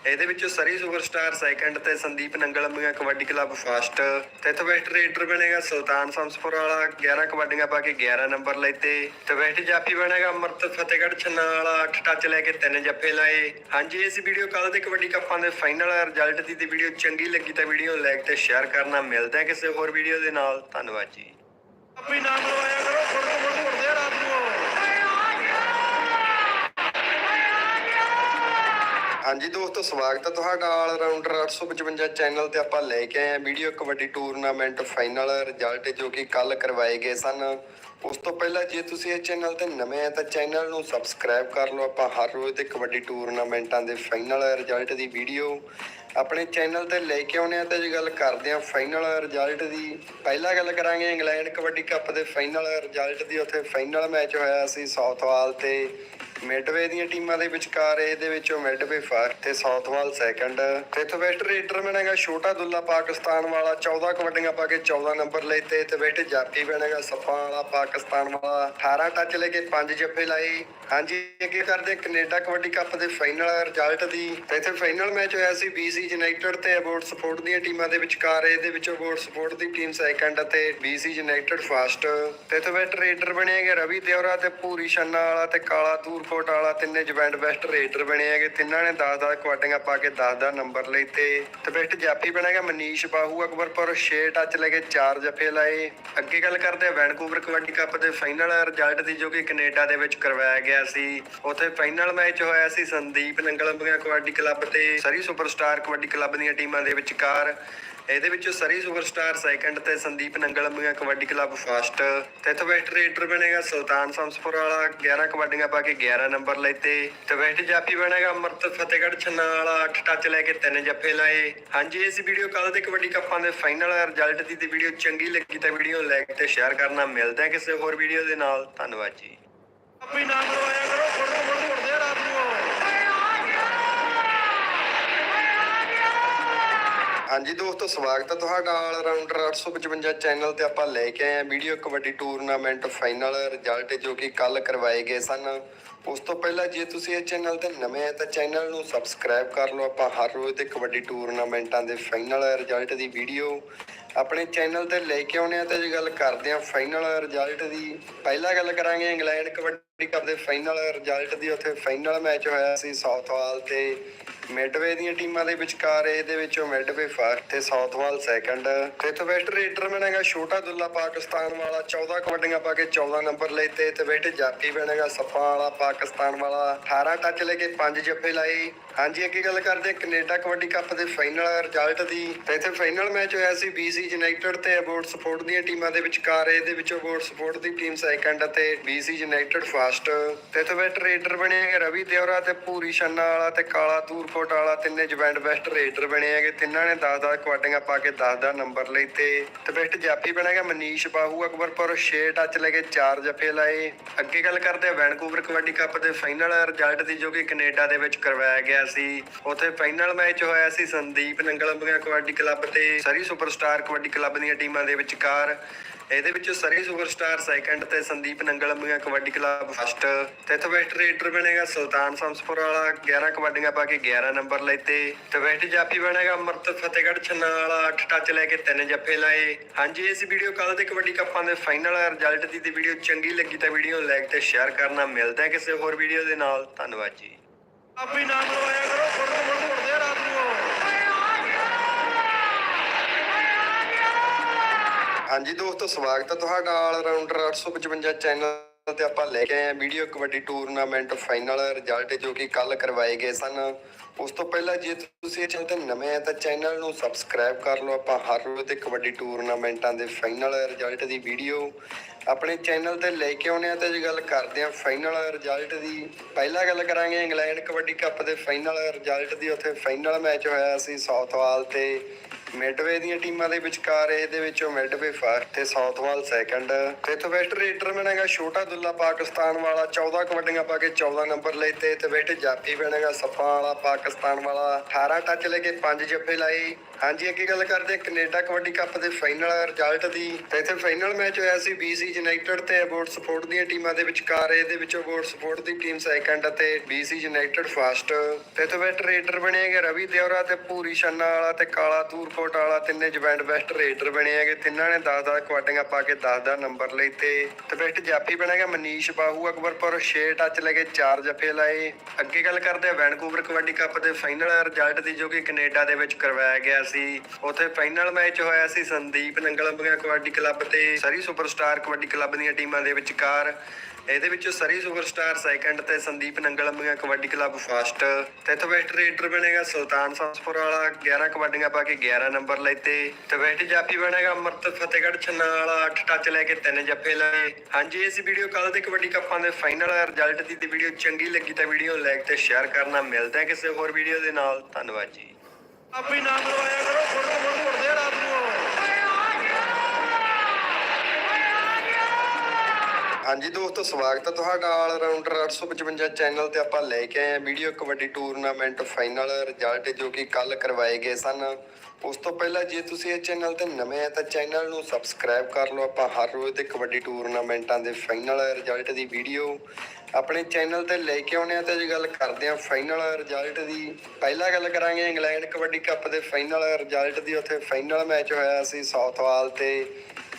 ਇਹਦੇ ਵਿੱਚ ਸਰੀ ਸੁਪਰਸਟਾਰ ਸੈਕੰਡ ਤੇ ਸੰਦੀਪ ਨੰਗਲੰਬੀਆਂ ਕਬੱਡੀ ਕਲੱਬ ਫਸਟ ਤੇ ਇੱਥੇ ਰੇਡਰ ਬਣੇਗਾ ਸੁਲਤਾਨ ਸੰਸਪੁਰ ਵਾਲਾ। 11 ਕਬੱਡੀਆਂ ਪਾ ਕੇ 11 ਨੰਬਰ ਲੈਤੇ ਤੇ। ਵੈਸਟ ਜਾਫੀ ਬਣੇਗਾ ਅਮਰਤ ਫਤਿਹਗੜ੍ਹ ਛੰਨਾ ਵਾਲਾ 8 ਟੱਚ ਲੈ ਕੇ ਤਿੰਨ ਜੱਫੇ ਲਾਏ। ਹਾਂਜੀ, ਇਸ ਵੀਡੀਓ ਕੱਲ ਦੇ ਕਬੱਡੀ ਕੱਪਾਂ ਦੇ ਫਾਈਨਲ ਰਿਜ਼ਲਟ ਦੀ ਤੇ ਵੀਡੀਓ ਚੰਗੀ ਲੱਗੀ ਤਾਂ ਵੀਡੀਓ ਲਾਈਕ ਤੇ ਸ਼ੇਅਰ ਕਰਨਾ। ਮਿਲਦਾ ਕਿਸੇ ਹੋਰ ਵੀਡੀਓ ਦੇ ਨਾਲ। ਧੰਨਵਾਦ ਜੀ। ਆਪੇ ਨਾ ਮਰਵਾਇਆ ਕਰੋ ਫੁੱਟ ਫੁੱਟ ਉੜਦੇ ਆ ਰਾਤ ਨੂੰ। ਹਾਂਜੀ ਦੋਸਤੋ, ਸਵਾਗਤ ਹੈ ਤੁਹਾਡਾ ਆਲ ਰਾਊਂਡਰ 855 ਚੈਨਲ ਤੇ ਆਪਾਂ ਲੈ ਕੇ ਆਏ ਹਾਂ video kabaddi tournament final result ਜੋ ਕਿ ਕੱਲ ਕਰਵਾਏ ਗਏ ਸਨ। ਉਸ ਤੋਂ ਪਹਿਲਾਂ ਜੇ ਤੁਸੀਂ ਇਹ ਚੈਨਲ ਤੇ ਨਵੇਂ ਆ ਤਾਂ ਚੈਨਲ ਨੂੰ ਸਬਸਕ੍ਰਾਈਬ ਕਰ ਲਓ। ਆਪਾਂ ਹਰ ਰੋਜ਼ ਦੇ ਕਬੱਡੀ ਟੂਰਨਾਮੈਂਟਾਂ ਦੇ ਫਾਈਨਲ ਰਿਜ਼ਲਟ ਦੀ ਵੀਡੀਓ ਆਪਣੇ ਚੈਨਲ ਤੇ ਲੈ ਕੇ ਆਉਣੇ ਆ ਤੇ ਜੇ ਗੱਲ ਕਰਦੇ ਆ ਫਾਈਨਲ ਰਿਜ਼ਲਟ ਦੀ, ਪਹਿਲਾਂ ਗੱਲ ਕਰਾਂਗੇ ਇੰਗਲੈਂਡ ਕਬੱਡੀ ਕੱਪ ਦੇ ਫਾਈਨਲ ਰਿਜ਼ਲਟ ਦੀ, ਉੱਥੇ ਫਾਈਨਲ ਮੈਚ ਹੋਇਆ ਸੀ ਸਾਊਥਵਾਲ ਤੇ ਮਿਡਵੇ ਦੀਆਂ ਟੀਮਾਂ ਦੇ ਵਿਚਕਾਰ, ਇਹਦੇ ਵਿੱਚੋਂ ਮਿਡਵੇ ਫਸਟ ਤੇ ਸਾਊਥਵਾਲ ਸੈਕੰਡ ਤੇ ਇੱਥੋਂ ਵੈਸਟ ਬਣੇਗਾ ਛੋਟਾ ਦੁੱਲਾ ਪਾਕਿਸਤਾਨ ਵਾਲਾ 14 ਕਬੱਡੀਆਂ ਪਾ ਕੇ 14 ਨੰਬਰ ਲਏ ਤੇ ਤੇ ਬੈਠੇ ਜਾਫੀ ਬਣੇਗਾ ਸੱਪਾਂ ਵਾਲਾ ਪਾਕਿਸਤਾਨ ਵਾਲਾ। 18 ਟੱਚ ਲੈ ਕੇ 5 ਜੱਫੇ ਲਾਏ। ਹਾਂਜੀ, ਅੱਗੇ ਕਰਦੇ ਹਾਂ ਕੈਨੇਡਾ ਕਬੱਡੀ ਕੱਪ ਦੇ ਫਾਈਨਲ ਰਿਜ਼ਲਟ ਦੀ। ਤੇ ਇੱਥੇ ਫਾਈਨਲ ਮੈਚ ਹੋਇਆ ਸੀ BC ਯੂਨਾਈਟਿਡ ਤੇ ਅਬੋਰਡ ਸਪੋਰਟ ਦੀਆਂ ਟੀਮਾਂ ਦੇ ਵਿਚਕਾਰ ਇਹਦੇ ਵਿੱਚੋਂ ਅਬੋਰਡ ਸਪੋਰਟ ਦੀ ਟੀਮ ਸੈਕੰਡ ਅਤੇ BC ਯੂਨਾਈਟਿਡ ਫਸਟ ਤੇ ਇੱਥੇ ਰੇਡਰ ਬਣੇ ਹੈਗੇ ਰਵੀ ਦੇਵਰਾ ਤੇ ਪੂਰੀ ਛੰਨਾ ਵਾਲਾ ਤੇ ਕਾਲਾ ਦੂਰਕੋਟ ਵਾਲਾ, ਤਿੰਨੇ ਜਵੈਂਟ ਵੈਸਟ ਰੇਡਰ ਬਣੇ ਹੈਗੇ। ਤਿੰਨਾਂ ਨੇ 10-10 ਕੁਆਟੀਆਂ ਪਾ ਕੇ 10-10 ਨੰਬਰ ਲਏ ਤੇ ਤੇ ਜਾਫੀ ਬਣੇਗਾ ਮਨੀਸ਼ ਬਾਹੂ, ਅਕਬਰਪੁਰ 6 ਟੱਚ ਲੈ ਕੇ 4 ਜਫੇ ਲਾਏ। ਅੱਗੇ ਗੱਲ ਕਰਦੇ ਆ ਵੈਨਕੂਵਰ ਕਬੱਡੀ ਕੱਪ ਦੇ ਫਾਈਨਲ ਰਿਜ਼ਲਟ ਦੀ ਜੋ ਕਿ ਕੈਨੇਡਾ ਦੇ ਵਿੱਚ ਕਰਵਾਇਆ ਗਿਆ ਸੀ। ਉੱਥੇ ਫਾਈਨਲ ਮੈਚ ਹੋਇਆ ਸੀ ਸੰਦੀਪ ਨੰਗਲੰਬੀਆਂ ਕਬੱਡੀ ਕਲੱਬ ਤੇ। ਸਰੀ ਸੁਪਰਸਟਾਰ ਕਬੱਡੀ ਕਲੱਬ ਦੀਆਂ ਟੀਮਾਂ ਦੇ ਵਿਚਕਾਰ। ਇਹਦੇ ਵਿੱਚ ਸਰੀ ਸੁਪਰਸਟਾਰ ਸੈਕੰਡ ਤੇ ਸੰਦੀਪ ਨੰਗਲੰਬੀਆਂ ਕਬੱਡੀ ਕਲੱਬ ਫਸਟ। ਤੇ ਇੱਥੇ ਰੇਡਰ ਬਣੇਗਾ ਸੁਲਤਾਨ ਸੰਸਪੁਰ ਵਾਲਾ 11 ਕਬੱਡੀਆਂ ਪਾ ਕੇ 11 ਨੰਬਰ ਲਈ ਤੇ ਤੇ ਜਾਫੀ ਬਣੇਗਾ ਅਮਰਤ ਫਤਿਹਗੜ੍ਹ ਛੰਨਾ ਵਾਲਾ 8 ਟੱਚ ਲੈ ਕੇ 3 ਜੱਫੇ ਲਾਏ। ਹਾਂਜੀ, ਇਸ ਵੀਡੀਓ ਕੱਲ ਦੇ ਕਬੱਡੀ ਕੱਪਾਂ ਦੇ ਫਾਈਨਲ ਰਿਜ਼ਲਟ ਦੀ ਤੇ ਵੀਡੀਓ ਚੰਗੀ ਲੱਗੀ ਤਾਂ ਵੀਡੀਓ ਲਾਈਕ ਤੇ ਸ਼ੇਅਰ ਕਰਨਾ। ਮਿਲਦਾ ਕਿਸੇ ਹੋਰ ਵੀਡੀਓ ਦੇ ਨਾਲ। ਧੰਨਵਾਦ ਜੀ। ਆਪੇ ਨਾ ਕਰਵਾਇਆ ਕਰੋ ਫੁੱਟ ਫੁੱਟ ਉੜਦੇ ਆ ਰਾਤ ਨੂੰ ਹਾਂਜੀ ਦੋਸਤੋ, ਸਵਾਗਤ ਹੈ ਤੁਹਾਡਾ ਆਲ ਰਾਊਂਡਰ 855 ਚੈਨਲ ਤੇ ਆਪਾਂ ਲੈ ਕੇ ਆਏ ਹਾਂ video kabaddi tournament final result ਜੋ ਕਿ ਕੱਲ ਕਰਵਾਏ ਗਏ ਸਨ। ਉਸ ਤੋਂ ਪਹਿਲਾਂ ਜੇ ਤੁਸੀਂ ਇਹ ਚੈਨਲ ਤੇ ਨਵੇਂ ਹੈ ਤਾਂ ਚੈਨਲ ਨੂੰ ਸਬਸਕ੍ਰਾਈਬ ਕਰ ਲਓ। ਆਪਾਂ ਹਰ ਰੋਜ਼ 'ਤੇ ਕਬੱਡੀ ਟੂਰਨਾਮੈਂਟਾਂ ਦੇ ਫਾਈਨਲ ਰਿਜ਼ਲਟ ਦੀ ਵੀਡੀਓ ਆਪਣੇ ਚੈਨਲ ਤੇ ਲੈ ਕੇ ਆਉਣੇ ਆ ਤੇ ਜੇ ਗੱਲ ਕਰਦੇ ਆ ਫਾਈਨਲ ਰਿਜ਼ਲਟ ਦੀ, ਪਹਿਲਾਂ ਗੱਲ ਕਰਾਂਗੇ ਇੰਗਲੈਂਡ ਕਬੱਡੀ ਕੱਪ ਦੇ ਫਾਈਨਲ ਰਿਜ਼ਲਟ ਦੀ, ਉੱਥੇ ਫਾਈਨਲ ਮੈਚ ਹੋਇਆ ਸੀ ਸਾਊਥਵਾਲ ਤੇ ਮਿਡਵੇ ਦੀਆਂ ਟੀਮਾਂ ਦੇ ਵਿਚਕਾਰ, ਇਹਦੇ ਵਿੱਚੋਂ ਮਿਡਵੇ ਫਸਟ ਤੇ ਸਾਊਥਵਾਲ ਸੈਕੰਡ ਤੇ ਇੱਥੇ ਵੈਸਟ ਰੇਡਰ ਬਣੇਗਾ ਛੋਟਾ ਦੁੱਲਾ ਪਾਕਿਸਤਾਨ ਵਾਲਾ 14 ਕਬੱਡੀਆਂ ਪਾ ਕੇ 14 ਨੰਬਰ ਲਏ ਤੇ ਤੇ ਬੈਠੇ ਜਾਫੀ ਬਣੇਗਾ ਸੱਪਾਂ ਵਾਲਾ ਪਾਕਿਸਤਾਨ ਵਾਲਾ। 18 ਟੱਚ ਲੈ ਕੇ 5 ਜੱਫੇ ਲਾਏ। ਹਾਂਜੀ, ਅੱਗੇ ਗੱਲ ਕਰਦੇ ਹਾਂ ਕੈਨੇਡਾ ਕਬੱਡੀ ਕੱਪ ਦੇ ਫਾਈਨਲ ਰਿਜ਼ਲਟ ਦੀ। ਤੇ ਇੱਥੇ ਫਾਈਨਲ ਮੈਚ ਹੋਇਆ ਸੀ BC ਯੂਨਾਈਟਿਡ ਤੇ ਅਬੋਰਡ ਸਪੋਰਟ ਦੀਆਂ ਟੀਮਾਂ ਦੇ ਵਿਚਕਾਰ। ਇਹਦੇ ਵਿੱਚ ਅਬੋਰਡ ਸਪੋਰਟ ਦੀ ਟੀਮ ਸੈਕੰਡ ਅਤੇ BC ਯੂਨਾਈਟਿਡ ਫਸਟ ਤੇ ਇੱਥੇ ਵੈਸਟ ਰੇਡਰ ਬਣੇ ਹੈਗੇ ਰਵੀ ਦੇਵਰਾ ਤੇ ਪੂਰੀ ਛੰਨਾ ਵਾਲਾ ਤੇ ਕਾਲਾ ਦੂਰਕੋਟ ਵਾਲਾ। ਤਿੰਨੇ ਜਵੈਂਟ ਬੈਸਟ ਰੇਡਰ ਬਣੇ ਹੈਗੇ। ਤਿੰਨਾਂ ਨੇ 10-10 ਕੁਆਟੀਆਂ ਪਾ ਕੇ 10-10 ਨੰਬਰ ਲਏ ਤੇ। ਤੇ ਬੈਸਟ ਜਾਫੀ ਬਣੇਗਾ ਮਨੀਸ਼ ਬਾਹੂ ਅਕਬਰਪੁਰ 6 ਟੱਚ ਲੈ ਕੇ 4 ਜਫੇ ਲਾਏ। ਅੱਗੇ ਗੱਲ ਕਰਦੇ ਆ ਵੈਨਕੂਵਰ ਕਬੱਡੀ ਕੱਪ ਦੇ ਫਾਈਨਲ ਰਿਜ਼ਲਟ ਦੀ ਜੋ ਕਿ ਕੈਨੇਡਾ ਦੇ ਵਿੱਚ ਕਰਵਾਇਆ ਗਿਆ ਸੀ। ਉੱਥੇ ਫਾਈਨਲ ਮੈਚ ਹੋਇਆ ਸੀ ਸੰਦੀਪ ਨੰਗਲੰਬੀਆਂ ਕਬੱਡੀ ਕਲੱਬ ਤੇ ਸਰੀ ਸੁਪਰਸਟਾਰ ਕਬੱਡੀ ਕਲੱਬ ਦੀਆਂ ਟੀਮਾਂ ਦੇ ਵਿਚਕਾਰ। ਇਹਦੇ ਵਿੱਚ ਸਰੀ ਸੁਪਰਸਟਾਰ ਸੈਕੰਡ ਤੇ ਸੰਦੀਪ ਨੰਗਲੰਬੀਆਂ ਕਬੱਡੀ ਕਲੱਬ ਫਸਟ ਤੇ ਇੱਥੇ ਰੇਡਰ ਬਣੇਗਾ ਸੁਲਤਾਨ ਸੰਸਪੁਰ ਵਾਲਾ 11 ਕਬੱਡੀਆਂ ਪਾ ਕੇ 11 ਨੰਬਰ ਲਈ ਤੇ ਵੈਸਟ ਜਾਫੀ ਬਣੇਗਾ ਅਮਰਤ ਫਤਿਹਗੜ੍ਹ ਛੰਨਾ ਵਾਲਾ 8 ਟੱਚ ਲੈ ਕੇ 3 ਜੱਫੇ ਲਾਏ। ਹਾਂਜੀ, ਇਸ ਵੀਡੀਓ ਕੱਲ ਦੇ ਕਬੱਡੀ ਕੱਪਾਂ ਦੇ ਫਾਈਨਲ ਰਿਜ਼ਲਟ ਦੀ ਤੇ ਵੀਡੀਓ ਚੰਗੀ ਲੱਗੀ ਤਾਂ ਵੀਡੀਓ ਲਾਈਕ ਤੇ ਸ਼ੇਅਰ ਕਰਨਾ। ਮਿਲਦਾ ਹੈ ਕਿਸੇ ਹੋਰ ਵੀਡੀਓ ਦੇ ਨਾਲ। ਧੰਨਵਾਦ ਜੀ। ਆਪੇ ਨਾ ਕਰਵਾਇਆ ਕਰੋ ਫੁੱਟ ਫੁੱਟ ਉੜਦੇ ਰਾਤ ਨੂੰ ਹਾਂਜੀ ਦੋਸਤੋ, ਸਵਾਗਤ ਹੈ ਤੁਹਾਡਾ ਆਲ ਰਾਊਂਡਰ 855 ਚੈਨਲ ਤੇ ਆਪਾਂ ਲੈ ਕੇ ਆਏ ਹਾਂ video kabaddi tournament final result ਜੋ ਕਿ ਕੱਲ ਕਰਵਾਏ ਗਏ ਸਨ। ਉਸ ਤੋਂ ਪਹਿਲਾਂ ਜੇ ਤੁਸੀਂ ਚੈਨਲ ਤੇ ਨਵੇਂ ਹੈ ਤਾਂ ਚੈਨਲ ਨੂੰ ਸਬਸਕ੍ਰਾਈਬ ਕਰ ਲਓ। ਆਪਾਂ ਹਰ ਰੋਜ਼ ਦੇ ਕਬੱਡੀ ਟੂਰਨਾਮੈਂਟਾਂ ਦੇ ਫਾਈਨਲ ਰਿਜ਼ਲਟ ਦੀ ਵੀਡੀਓ ਆਪਣੇ ਚੈਨਲ ਤੇ ਲੈ ਕੇ ਆਉਣੇ ਆ ਤੇ ਜੇ ਗੱਲ ਕਰਦੇ ਆ ਫਾਈਨਲ ਰਿਜ਼ਲਟ ਦੀ। ਪਹਿਲਾਂ ਗੱਲ ਕਰਾਂਗੇ ਇੰਗਲੈਂਡ ਕਬੱਡੀ ਕੱਪ ਦੇ ਫਾਈਨਲ ਰਿਜ਼ਲਟ ਦੀ। ਉੱਥੇ ਫਾਈਨਲ ਮੈਚ ਹੋਇਆ ਸੀ ਸਾਊਥਵਾਲ ਤੇ। ਮਿਡਵੇ ਦੀਆਂ ਟੀਮਾਂ ਦੇ ਵਿਚਕਾਰ ਇਹਦੇ ਵਿੱਚੋਂ ਮਿਡਵੇ ਫਸਟ ਤੇ ਸਾਊਥਵਾਲ ਸੈਕੰਡ। ਤੇ ਇੱਥੇ ਵੈਸਟ ਰੇਡਰ ਛੋਟਾ ਦੁੱਲਾ ਪਾਕਿਸਤਾਨ ਵਾਲਾ 14 ਕਬੱਡੀਆਂ ਪਾ ਕੇ 14 ਨੰਬਰ ਲਈ ਤੇ ਤੇ ਬੈਠੇ ਜਾਫੀ ਬਣੇਗਾ ਸੱਪਾਂ ਵਾਲਾ ਪਾਕਿਸਤਾਨ ਵਾਲਾ। 18 ਟੱਚ ਲੈ ਕੇ 5 ਜੱਫੇ ਲਾਏ। ਹਾਂਜੀ, ਅੱਗੇ ਗੱਲ ਕਰਦੇ ਹਾਂ ਕੈਨੇਡਾ ਕਬੱਡੀ ਕੱਪ ਦੇ ਫਾਈਨਲ ਰਿਜ਼ਲਟ ਦੀ। ਤੇ ਇੱਥੇ ਫਾਈਨਲ ਮੈਚ ਹੋਇਆ ਸੀ BC ਯੂਨਾਈਟਿਡ ਤੇ ਅਬੋਰਡ ਸਪੋਰਟ ਦੀਆਂ ਟੀਮਾਂ ਦੇ ਵਿਚਕਾਰ। ਇਹਦੇ ਵਿੱਚ ਅਬੋਰਡ ਸਪੋਰਟ ਦੀ ਟੀਮ ਸੈਕੰਡ ਅਤੇ BC ਯੂਨਾਈਟਿਡ ਫਸਟ ਤੇ ਇੱਥੇ ਵੈਸਟ ਰੇਡਰ ਬਣੇ ਹੈਗੇ ਰਵੀ ਦੇਵਰਾ ਤੇ ਪੂਰੀ ਛੰਨਾ ਵਾਲਾ ਤੇ ਕਾਲਾ ਤੂਰਕੋਟ ਵਾਲਾ। ਤਿੰਨੇ ਜਵੈਂਟ ਬੈਸਟ ਰੇਡਰ ਬਣੇ ਹੈਗੇ। ਤਿੰਨਾਂ ਨੇ 10-10 ਕੁਆਟੀਆਂ ਪਾ ਕੇ 10-10 ਨੰਬਰ ਲਏ ਤੇ। ਤੇ ਬੈਸਟ ਜਾਫੀ ਬਣੇਗਾ ਮਨੀਸ਼ ਬਾਹੂ, ਅਕਬਰਪੁਰ 6 ਟੱਚ ਲੈ ਕੇ 4 ਜਫੇ ਲਾਏ। ਅੱਗੇ ਗੱਲ ਕਰਦੇ ਆ ਵੈਨਕੂਵਰ ਕਬੱਡੀ ਕੱਪ ਦੇ ਫਾਈਨਲ ਰਿਜ਼ਲਟ ਦੀ ਜੋ ਕਿ ਕੈਨੇਡਾ ਦੇ ਵਿੱਚ ਕਰਵਾਇਆ ਗਿਆ ਸੀ। ਉੱਥੇ ਫਾਈਨਲ ਮੈਚ ਹੋਇਆ ਸੀ ਸੰਦੀਪ ਨੰਗਲੰਬੀਆਂ ਕਬੱਡੀ ਕਲੱਬ ਤੇ ਸਰੀ ਸੁਪਰਸਟਾਰ ਕਬੱਡੀ ਕਲੱਬ ਦੀਆਂ ਟੀਮਾਂ ਦੇ ਵਿਚਕਾਰ। ਇਹਦੇ ਵਿੱਚ ਸਰੀ ਸੁਪਰਸਟਾਰ ਸੈਕੰਡ ਤੇ ਸੰਦੀਪ ਨੰਗਲੰਬੀਆਂ ਕਬੱਡੀ ਕਲੱਬ ਫਸਟ ਤੇ ਇੱਥੇ ਰੇਡਰ ਬਣੇਗਾ ਸੁਲਤਾਨ ਸੰਸਪੁਰ ਵਾਲਾ 11 ਕਬੱਡੀਆਂ ਪਾ ਕੇ 11 ਨੰਬਰ ਲਈ ਤੇ। ਤੇ ਵੈਸਟ ਜਾਫੀ ਬਣੇਗਾ ਅਮਰਤ ਫਤਿਹਗੜ੍ਹ ਛੰਨਾ ਵਾਲਾ 8 ਟੱਚ ਲੈ ਕੇ 3 ਜੱਫੇ ਲਾਏ। ਹਾਂਜੀ, ਇਸ ਵੀਡੀਓ ਕੱਲ ਦੇ ਕਬੱਡੀ ਕੱਪਾਂ ਦੇ ਫਾਈਨਲ ਰਿਜ਼ਲਟ ਦੀ ਵੀਡੀਓ ਚੰਗੀ ਲੱਗੀ ਤਾਂ ਵੀਡੀਓ ਲਾਈਕ ਤੇ ਸ਼ੇਅਰ ਕਰਨਾ। ਮਿਲਦਾ ਕਿਸੇ ਹੋਰ ਵੀਡੀਓ ਦੇ ਨਾਲ। ਧੰਨਵਾਦ ਜੀ। ਆਪੇ ਨਾ ਕਰਵਾਇਆ ਕਰੋ, ਫੁੱਟ ਫੁੱਟ ਉੜਦੇ ਆ ਰਾਤ ਨੂੰ। ਹਾਂਜੀ ਦੋਸਤੋ, ਸਵਾਗਤ ਹੈ ਤੁਹਾਡਾ ਆਲ ਰਾਊਂਡਰ 855 ਚੈਨਲ ਤੇ ਆਪਾਂ ਲੈ ਕੇ ਆਏ ਹਾਂ video kabaddi tournament final result ਜੋ ਕਿ ਕੱਲ ਕਰਵਾਏ ਗਏ ਸਨ। ਉਸ ਤੋਂ ਪਹਿਲਾਂ ਜੇ ਤੁਸੀਂ ਇਹ ਚੈਨਲ ਤੇ ਨਵੇਂ ਆ ਤਾਂ ਚੈਨਲ ਨੂੰ ਸਬਸਕ੍ਰਾਈਬ ਕਰ ਲਓ। ਆਪਾਂ ਹਰ ਰੋਜ਼ ਦੇ ਕਬੱਡੀ ਟੂਰਨਾਮੈਂਟਾਂ ਦੇ ਫਾਈਨਲ ਰਿਜ਼ਲਟ ਦੀ ਵੀਡੀਓ ਆਪਣੇ ਚੈਨਲ ਤੇ ਲੈ ਕੇ ਆਉਣੇ ਆ ਤੇ ਅੱਜ ਗੱਲ ਕਰਦੇ ਆ ਫਾਈਨਲ ਰਿਜ਼ਲਟ ਦੀ, ਪਹਿਲਾਂ ਗੱਲ ਕਰਾਂਗੇ ਇੰਗਲੈਂਡ ਕਬੱਡੀ ਕੱਪ ਦੇ ਫਾਈਨਲ ਰਿਜ਼ਲਟ ਦੀ, ਉੱਥੇ ਫਾਈਨਲ ਮੈਚ ਹੋਇਆ ਸੀ ਸਾਊਥਵਾਲ ਤੇ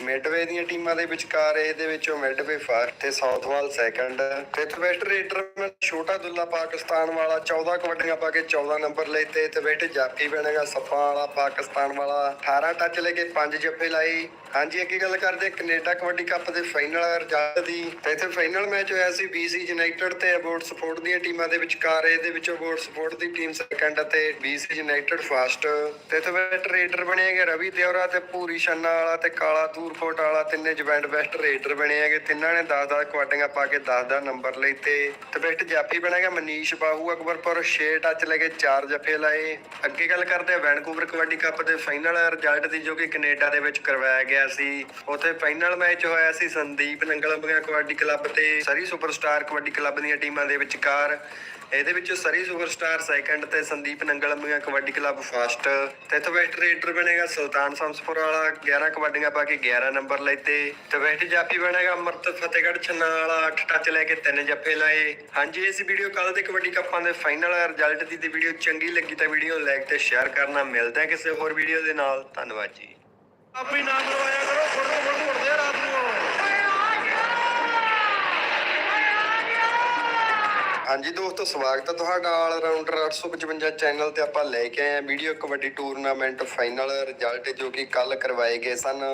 ਮਿਡਵੇ ਦੀਆਂ ਟੀਮਾਂ ਦੇ ਵਿਚਕਾਰ, ਇਹਦੇ ਵਿੱਚੋਂ ਮਿਡਵੇ ਫਸਟ ਤੇ Southall second fifth best raider Chhota Dulla Pakistan ਵਾਲਾ 14 ਕਬੱਡੀਆਂ ਪਾ ਕੇ 14 ਨੰਬਰ ਲੈਤੇ ਤੇ ਬੈਠੇ ਜਾਫੀ ਬਣੇਗਾ ਸੱਪਾਂ ਵਾਲਾ ਪਾਕਿਸਤਾਨ ਵਾਲਾ 18 ਟੱਚ ਲੈ ਕੇ 5 ਜੱਫੇ ਲਾਈ ਹਾਂਜੀ, ਅੱਗੇ ਗੱਲ ਕਰਦੇ ਹਾਂ ਕੈਨੇਡਾ ਕਬੱਡੀ ਕੱਪ ਦੇ ਫਾਈਨਲ ਰਿਜ਼ਲਟ ਦੀ। ਤੇ ਇੱਥੇ ਫਾਈਨਲ ਮੈਚ ਹੋਇਆ ਸੀ BC ਯੂਨਾਈਟਿਡ ਤੇ ਅਬੋਰਡ ਸਪੋਰਟ ਦੀਆਂ ਟੀਮਾਂ ਦੇ ਵਿਚਕਾਰ। ਇਹਦੇ ਵਿੱਚ ਅਬੋਰਡ ਸਪੋਰਟ ਦੀ ਟੀਮ ਸੈਕੰਡ ਅਤੇ BC ਯੂਨਾਈਟਿਡ ਫਸਟ ਤੇ ਇੱਥੇ ਵੈਸਟ ਰੇਡਰ ਬਣੇ ਹੈਗੇ ਰਵੀ ਦੇਵਰਾ ਤੇ ਪੂਰੀ ਛੰਨਾ ਵਾਲਾ ਤੇ ਕਾਲਾ ਦੂਰਕੋਟ ਵਾਲਾ। ਤਿੰਨੇ ਜਵੈਂਟ ਵੈਸਟ ਰੇਡਰ ਬਣੇ ਹੈਗੇ। ਤਿੰਨਾਂ ਨੇ 10-10 ਕੁਆਡੀਆਂ ਪਾ ਕੇ 10-10 ਨੰਬਰ ਲਈ ਤੇ। ਬੈਸਟ ਜਾਫੀ ਬਣੇਗਾ ਮਨੀਸ਼ ਬਾਹੂ, ਅਕਬਰਪੁਰ 6 ਟੱਚ ਲੈ ਕੇ 4 ਜਫੇ ਲਾਏ। ਅੱਗੇ ਗੱਲ ਕਰਦੇ ਆ ਵੈਨਕੂਵਰ ਕਬੱਡੀ ਕੱਪ ਦੇ ਫਾਈਨਲ ਰਿਜ਼ਲਟ ਦੀ ਜੋ ਕਿ ਕੈਨੇਡਾ ਦੇ ਵਿੱਚ ਕਰਵਾਇਆ ਗਿਆ। ਸੀ। ਉੱਥੇ ਫਾਈਨਲ ਮੈਚ ਹੋਇਆ ਸੀ ਸੰਦੀਪ ਨੰਗਲੰਬੀਆਂ ਕਬੱਡੀ ਕਲੱਬ ਤੇ, ਸਰੀ ਸੁਪਰਸਟਾਰ ਕਬੱਡੀ ਕਲੱਬ ਦੀਆਂ ਟੀਮਾਂ ਦੇ ਵਿਚਕਾਰ। ਇਹਦੇ ਵਿੱਚ ਸਰੀ ਸੁਪਰਸਟਾਰ ਸੈਕੰਡ ਤੇ ਸੰਦੀਪ ਨੰਗਲੰਬੀਆਂ ਕਬੱਡੀ ਕਲੱਬ ਫਸਟ ਤੇ ਇੱਥੇ ਰੇਡਰ ਬਣੇਗਾ ਸੁਲਤਾਨ ਸੰਸਪੁਰ ਵਾਲਾ 11 ਕਬੱਡੀਆਂ ਪਾ ਕੇ 11 ਨੰਬਰ ਲੈਤੇ ਤੇ। ਵੈਸਟ ਜਾਫੀ ਬਣੇਗਾ ਅਮਰਤ ਫਤਿਹਗੜ੍ਹ ਛੰਨਾ ਵਾਲਾ 8 ਟੱਚ ਲੈ ਕੇ 3 ਜੱਫੇ ਲਾਏ। ਹਾਂਜੀ, ਇਸ ਵੀਡੀਓ ਕੱਲ ਦੇ ਕਬੱਡੀ ਕੱਪਾਂ ਦੇ ਫਾਈਨਲ ਰਿਜ਼ਲਟ ਦੀ ਵੀਡੀਓ ਚੰਗੀ ਲੱਗੀ ਤਾਂ ਵੀਡੀਓ ਲਾਈਕ ਤੇ ਸ਼ੇਅਰ ਕਰਨਾ। ਮਿਲਦਾ ਕਿਸੇ ਹੋਰ ਵੀਡੀਓ ਦੇ ਨਾਲ। ਧੰਨਵਾਦ ਜੀ। ਆਪੇ ਨਾਮ ਕਰਵਾਇਆ ਕਰੋ, ਫੋਟੋ ਫੋਟੋ ਉੜਦੇ ਆ ਰਾਤ ਨੂੰ। ਹਾਂਜੀ ਦੋਸਤੋ, ਸਵਾਗਤ ਹੈ ਤੁਹਾਡਾ ਆਲ ਰਾਊਂਡਰ 855 ਚੈਨਲ ਤੇ ਆਪਾਂ ਲੈ ਕੇ ਆਏ ਹਾਂ video kabaddi tournament final result ਜੋ ਕਿ ਕੱਲ ਕਰਵਾਏ ਗਏ ਸਨ।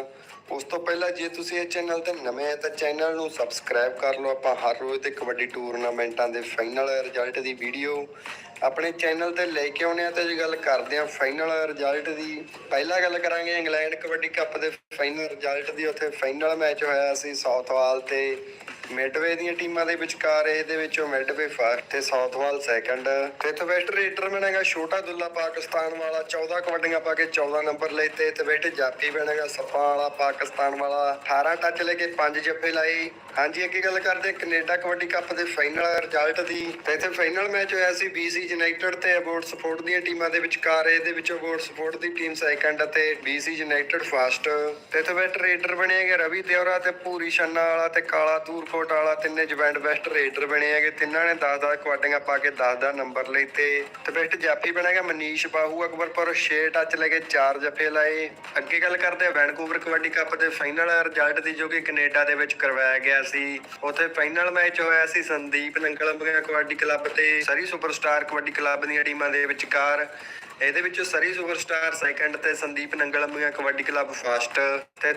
ਉਸ ਤੋਂ ਪਹਿਲਾਂ ਜੇ ਤੁਸੀਂ ਇਹ ਚੈਨਲ ਤੇ ਨਵੇਂ ਆ ਤਾਂ ਚੈਨਲ ਨੂੰ ਸਬਸਕ੍ਰਾਈਬ ਕਰ ਲਓ। ਆਪਾਂ ਹਰ ਰੋਜ਼ ਦੇ ਕਬੱਡੀ ਟੂਰਨਾਮੈਂਟਾਂ ਦੇ ਫਾਈਨਲ ਰਿਜ਼ਲਟ ਦੀ ਵੀਡੀਓ ਆਪਣੇ ਚੈਨਲ ਤੇ ਲੈ ਕੇ ਆਉਣੇ ਆ ਤੇ ਜੇ ਗੱਲ ਕਰਦੇ ਆ ਫਾਈਨਲ ਰਿਜ਼ਲਟ ਦੀ, ਪਹਿਲਾਂ ਗੱਲ ਕਰਾਂਗੇ ਇੰਗਲੈਂਡ ਕਬੱਡੀ ਕੱਪ ਦੇ ਫਾਈਨਲ ਰਿਜ਼ਲਟ ਦੀ। ਉੱਥੇ ਫਾਈਨਲ ਮੈਚ ਹੋਇਆ ਸੀ ਸਾਊਥਵਾਲ ਤੇ। ਮਿਡਵੇ ਦੀਆਂ ਟੀਮਾਂ ਦੇ ਵਿਚਕਾਰ ਇਹਦੇ ਵਿੱਚੋਂ ਮਿਡਵੇ ਫਸਟ ਤੇ Southall second. Fifth best raider ਬਣੇਗਾ ਛੋਟਾ ਦੁੱਲਾ ਪਾਕਿਸਤਾਨ ਵਾਲਾ 14 ਕਬੱਡੀਆਂ ਪਾ ਕੇ 14 ਨੰਬਰ ਲੈਤੇ ਤੇ ਬੈਠੇ ਜਾਫੀ ਬਣੇਗਾ ਸੱਪਾਂ ਵਾਲਾ ਪਾਕਿਸਤਾਨ ਵਾਲਾ। 18 ਟੱਚ ਲੈ ਕੇ 5 ਜੱਫੇ ਲਾਏ। ਹਾਂਜੀ, ਅੱਗੇ ਗੱਲ ਕਰਦੇ ਕੈਨੇਡਾ ਕਬੱਡੀ ਕੱਪ ਦੇ ਫਾਈਨਲ ਰਿਜ਼ਲਟ ਦੀ। ਤੇ ਇੱਥੇ ਫਾਈਨਲ ਮੈਚ ਹੋਇਆ ਸੀ BC ਯੂਨਾਈਟਿਡ ਤੇ ਅਬੋਰਡ ਸਪੋਰਟ ਦੀਆਂ ਟੀਮਾਂ ਦੇ ਵਿਚਕਾਰ। ਇਹਦੇ ਵਿੱਚ ਅਬੋਰਡ ਸਪੋਰਟ ਦੀ ਟੀਮ ਸੈਕੰਡ ਅਤੇ BC ਯੂਨਾਈਟਿਡ ਫਸਟ ਤੇ ਇੱਥੇ ਵੈਸਟ ਰੇਡਰ ਬਣੇ ਰਵੀ ਦੇਵਰਾ ਤੇ ਪੂਰੀ ਛੰਨਾ ਵਾਲਾ ਤੇ ਕਾਲਾ ਤੂਰ ਦੂਰਕੋਟ ਵਾਲਾ ਤਿੰਨੇ ਜਵੈਂਟ ਵੈਸਟ ਰੇਡਰ ਬਣੇ ਹੈਗੇ। ਤਿੰਨਾਂ ਨੇ 10-10 ਕੁਆਡੀਆਂ ਪਾ ਕੇ 10-10 ਨੰਬਰ ਲੈਤੇ ਤੇ ਬੈਸਟ ਜਾਫੀ ਬਣੇਗਾ ਮਨੀਸ਼ ਬਾਹੂ ਅਕਬਰਪੁਰ 6 ਟੱਚ ਲੈ ਕੇ 4 ਜੱਫੇ ਲਾਏ। ਅੱਗੇ ਗੱਲ ਕਰਦੇ ਆ ਵੈਨਕੂਵਰ ਕਬੱਡੀ ਕੱਪ ਦੇ ਫਾਈਨਲ ਰਿਜ਼ਲਟ ਦੀ ਜੋ ਕਿ ਕੈਨੇਡਾ ਦੇ ਵਿੱਚ ਕਰਵਾਇਆ ਗਿਆ ਸੀ। ਉੱਥੇ ਫਾਈਨਲ ਮੈਚ ਹੋਇਆ ਸੀ ਸੰਦੀਪ ਨੰਗਲੰਬੀਆਂ ਕਬੱਡੀ ਕਲੱਬ ਤੇ। ਸਰੀ ਸੁਪਰਸਟਾਰ ਕਬੱਡੀ ਕਲੱਬ ਦੀਆਂ ਟੀਮਾਂ ਦੇ ਵਿਚਕਾਰ। ਇਹਦੇ ਵਿੱਚ ਸਰੀ ਸੁਪਰਸਟਾਰ ਸੈਕੰਡ ਤੇ ਸੰਦੀਪ ਨੰਗਲੰਬੀਆਂ ਕਬੱਡੀ ਕਲੱਬ ਫਸਟ ਤੇ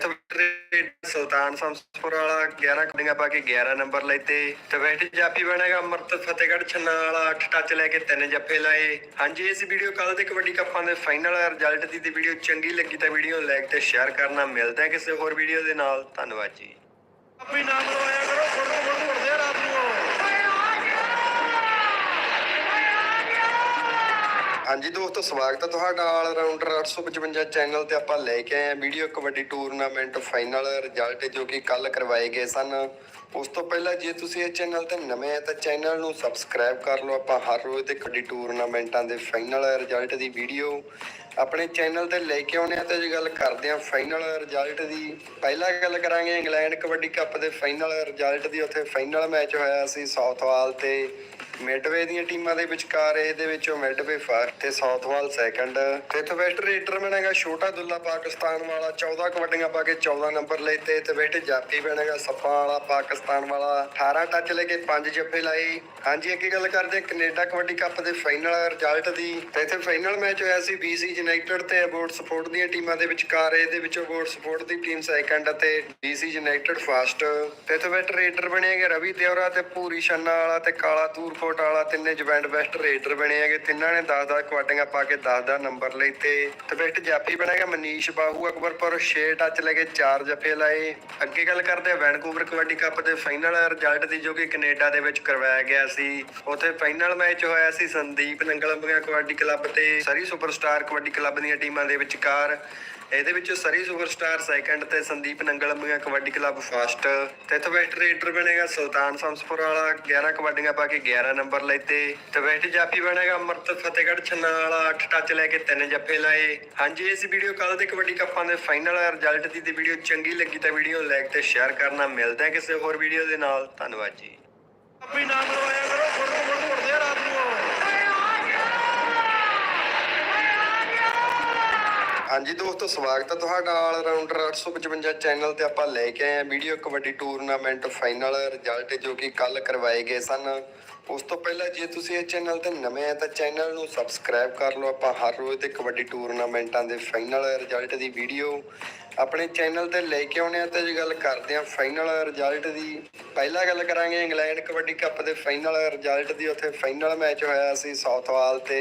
ਸੁਲਤਾਨ ਸੰਸਪੁਰ ਵਾਲਾ 11 ਕਬੱਡੀਆਂ ਪਾ ਕੇ 11 ਨੰਬਰ ਲੈਤੇ ਤੇ ਵੈਸਟ ਜਾਫੀ ਬਣੇਗਾ ਅਮਰਤ, ਫਤਿਹਗੜ੍ਹ ਛੰਨਾ ਵਾਲਾ 8 ਟੱਚ ਲੈ ਕੇ ਤਿੰਨ ਜੱਫੇ ਲਾਏ। ਹਾਂਜੀ, ਇਸ ਵੀਡੀਓ ਕੱਲ ਦੇ ਕਬੱਡੀ ਕੱਪਾਂ ਦੇ ਫਾਈਨਲ ਰਿਜ਼ਲਟ ਦੀ ਤੇ ਵੀਡੀਓ ਚੰਗੀ ਲੱਗੀ ਤਾਂ ਵੀਡੀਓ ਨੂੰ ਲਾਈਕ ਤੇ ਸ਼ੇਅਰ ਕਰਨਾ। ਮਿਲਦਾ ਕਿਸੇ ਹੋਰ ਵੀਡੀਓ ਦੇ ਨਾਲ। ਧੰਨਵਾਦ ਜੀ। ਆਪੇ ਨਾਮ ਕਰਵਾਇਆ ਕਰੋ, ਫੋਟੋ ਫੋਟੋ ਉੜਦੇ ਰਾਤ ਨੂੰ। ਹਾਂਜੀ ਦੋਸਤੋ, ਸਵਾਗਤ ਹੈ ਤੁਹਾਡਾ ਆਲ ਰਾਊਂਡਰ 855 ਚੈਨਲ ਤੇ ਆਪਾਂ ਲੈ ਕੇ ਆਏ ਹਾਂ video kabaddi tournament final result ਜੋ ਕਿ ਕੱਲ ਕਰਵਾਏ ਗਏ ਸਨ। ਉਸ ਤੋਂ ਪਹਿਲਾਂ ਜੇ ਤੁਸੀਂ ਇਹ ਚੈਨਲ ਤੇ ਨਵੇਂ ਆ ਤਾਂ ਚੈਨਲ ਨੂੰ ਸਬਸਕ੍ਰਾਈਬ ਕਰ ਲਓ। ਆਪਾਂ ਹਰ ਰੋਜ਼ ਦੇ ਕਬੱਡੀ ਟੂਰਨਾਮੈਂਟਾਂ ਦੇ ਫਾਈਨਲ ਰਿਜ਼ਲਟ ਦੀ ਵੀਡੀਓ ਆਪਣੇ ਚੈਨਲ ਤੇ ਲੈ ਕੇ ਆਉਣੇ ਆ ਤੇ ਜੇ ਗੱਲ ਕਰਦੇ ਆ ਫਾਈਨਲ ਰਿਜ਼ਲਟ ਦੀ, ਪਹਿਲਾਂ ਗੱਲ ਕਰਾਂਗੇ ਇੰਗਲੈਂਡ ਕਬੱਡੀ ਕੱਪ ਦੇ ਫਾਈਨਲ ਰਿਜ਼ਲਟ ਦੀ। ਉੱਥੇ ਫਾਈਨਲ ਮੈਚ ਹੋਇਆ ਸੀ ਸਾਊਥਵਾਲ ਤੇ ਮਿਡਵੇ ਦੀਆਂ ਟੀਮਾਂ ਦੇ ਵਿਚਕਾਰ। ਇਹਦੇ ਵਿੱਚੋਂ ਮਿਡਵੇ ਫਸਟ ਤੇ ਸਾਊਥਵਾਲ ਸੈਕੰਡ ਤੇ ਇੱਥੇ ਵੈਸਟ ਰੇਡਰ ਬਣੇਗਾ ਛੋਟਾ ਦੁੱਲਾ ਪਾਕਿਸਤਾਨ ਵਾਲਾ 14 ਕਬੱਡੀਆਂ ਪਾ ਕੇ 14 ਨੰਬਰ ਲੈਤੇ ਤੇ ਬੈਠੇ ਜਾਪੀ ਬਣੇਗਾ ਸੱਪਾਂ ਵਾਲਾ ਪਾਕਿਸਤਾਨ। ਵਾਲਾ 18 ਟੱਚ ਲੈ ਕੇ 5 ਜੱਫੇ ਲਾਏ। ਹਾਂਜੀ, ਅੱਗੇ ਗੱਲ ਕਰਦੇ ਹਾਂ ਕੈਨੇਡਾ ਕਬੱਡੀ ਕੱਪ ਦੇ ਫਾਈਨਲ ਰਿਜ਼ਲਟ ਦੀ। ਤੇ ਇੱਥੇ ਫਾਈਨਲ ਮੈਚ ਹੋਇਆ ਸੀ BC ਯੂਨਾਈਟਿਡ ਤੇ ਅਬੋਰਡ ਸਪੋਰਟ ਦੀਆਂ ਟੀਮਾਂ ਦੇ ਵਿਚਕਾਰ। ਇਹਦੇ ਵਿੱਚੋਂ ਅਬੋਰਡ ਸਪੋਰਟ ਦੀ ਟੀਮ ਸੈਕੰਡ ਅਤੇ BC ਯੂਨਾਈਟਿਡ ਫਸਟ ਤੇ ਇੱਥੇ ਵੈਸਟ ਰੇਡਰ ਬਣੇ ਹੈਗੇ ਰਵੀ ਦੇਵਰਾ ਤੇ ਪੂਰੀ ਛੰਨਾ ਵਾਲਾ ਤੇ ਕਾਲਾ ਦੂਰਕੋਟ ਵਾਲਾ। ਤਿੰਨੇ ਜਵੈਂਟ ਵੈਸਟ ਰੇਡਰ ਬਣੇ ਹੈਗੇ। ਤਿੰਨਾਂ ਨੇ 10-10 ਕੁਆਡੀਆਂ ਪਾ ਕੇ 10-10 ਨੰਬਰ ਲੈਤੇ ਤੇ। ਬੈਸਟ ਜਾਫੀ ਬਣੇਗਾ ਮਨੀਸ਼ ਬਾਹੂ ਅਕਬਰਪੁਰ। 6 ਟੱਚ ਲੈ ਕੇ 4 ਜੱਫੇ ਲਾਏ। ਅੱਗੇ ਗੱਲ ਕਰਦੇ ਵੈਨਕੂਵਰ ਕਬੱਡੀ ਕੱਪ ਦੇ ਫਾਈਨਲ ਰਿਜ਼ਲਟ ਦੀ ਜੋ ਕਿ ਕੈਨੇਡਾ ਦੇ ਵਿੱਚ ਕਰਵਾਇਆ ਗਿਆ ਸੀ। ਉੱਥੇ ਫਾਈਨਲ ਮੈਚ ਹੋਇਆ ਸੀ ਸੰਦੀਪ ਨੰਗਲੰਬੀਆਂ ਕਬੱਡੀ ਕਲੱਬ ਤੇ, ਸਰੀ ਸੁਪਰਸਟਾਰ ਕਬੱਡੀ ਕਲੱਬ ਦੀਆਂ ਟੀਮਾਂ ਦੇ ਵਿਚਕਾਰ। ਇਹਦੇ ਵਿੱਚ ਸਰੀ ਸੁਪਰਸਟਾਰ ਸੈਕੰਡ ਤੇ ਸੰਦੀਪ ਨੰਗਲ ਅੰਬੀਆਂ ਕਬੱਡੀ ਕਲੱਬ ਫਸਟ ਤੇ ਇੱਥੇ ਰੇਡਰ ਬਣੇਗਾ ਸੁਲਤਾਨ ਸੰਸਪੁਰ ਵਾਲਾ 11 ਕਬੱਡੀਆਂ ਪਾ ਕੇ 11 ਨੰਬਰ ਲੈਤੇ ਤੇ ਬੈਸਟ ਜਾਫੀ ਬਣੇਗਾ ਅਮਰਤ ਫਤਿਹਗੜ੍ਹ ਛੰਨਾ ਵਾਲਾ 8 ਟੱਚ ਲੈ ਕੇ ਤਿੰਨ ਜੱਫੇ ਲਾਏ। ਹਾਂਜੀ, ਇਸ ਵੀਡੀਓ ਕੱਲ ਦੇ ਕਬੱਡੀ ਕੱਪਾਂ ਦੇ ਫਾਈਨਲ ਰਿਜ਼ਲਟ ਦੀ ਤੇ ਵੀਡੀਓ ਚੰਗੀ ਲੱਗੀ ਤਾਂ ਵੀਡੀਓ ਲਾਈਕ ਤੇ ਸ਼ੇਅਰ ਕਰਨਾ। ਮਿਲਦਾ ਕਿਸੇ ਹੋਰ ਵੀਡੀਓ ਦੇ ਨਾਲ। ਧੰਨਵਾਦ ਜੀ। ਆਪੀ ਨਾ ਕਰਵਾਇਆ ਕਰੋ, ਫੁੱਟ ਫੁੱਟ ਮੁੜਦੇ ਰਾਤ ਨੂੰ। ਹਾਂਜੀ ਦੋਸਤੋ, ਸਵਾਗਤ ਹੈ ਤੁਹਾਡਾ ਆਲ ਰਾਊਂਡਰ 855 ਚੈਨਲ ਤੇ ਆਪਾਂ ਲੈ ਕੇ ਆਏ ਹਾਂ video kabaddi tournament final result ਜੋ ਕਿ ਕੱਲ ਕਰਵਾਏ ਗਏ ਸਨ। ਉਸ ਤੋਂ ਪਹਿਲਾਂ ਜੇ ਤੁਸੀਂ ਇਹ ਚੈਨਲ ਤੇ ਨਵੇਂ ਆ ਤਾਂ ਚੈਨਲ ਨੂੰ ਸਬਸਕ੍ਰਾਈਬ ਕਰ ਲਓ। ਆਪਾਂ ਹਰ ਰੋਜ਼ 'ਤੇ ਕਬੱਡੀ ਟੂਰਨਾਮੈਂਟਾਂ ਦੇ ਫਾਈਨਲ ਰਿਜ਼ਲਟ ਦੀ ਵੀਡੀਓ ਆਪਣੇ ਚੈਨਲ ਤੇ ਲੈ ਕੇ ਆਉਣੇ ਆ ਤੇ ਜੇ ਗੱਲ ਕਰਦੇ ਆ ਫਾਈਨਲ ਰਿਜ਼ਲਟ ਦੀ, ਪਹਿਲਾਂ ਗੱਲ ਕਰਾਂਗੇ ਇੰਗਲੈਂਡ ਕਬੱਡੀ ਕੱਪ ਦੇ ਫਾਈਨਲ ਰਿਜ਼ਲਟ ਦੀ। ਉੱਥੇ ਫਾਈਨਲ ਮੈਚ ਹੋਇਆ ਸੀ ਸਾਊਥਵਾਲ ਤੇ।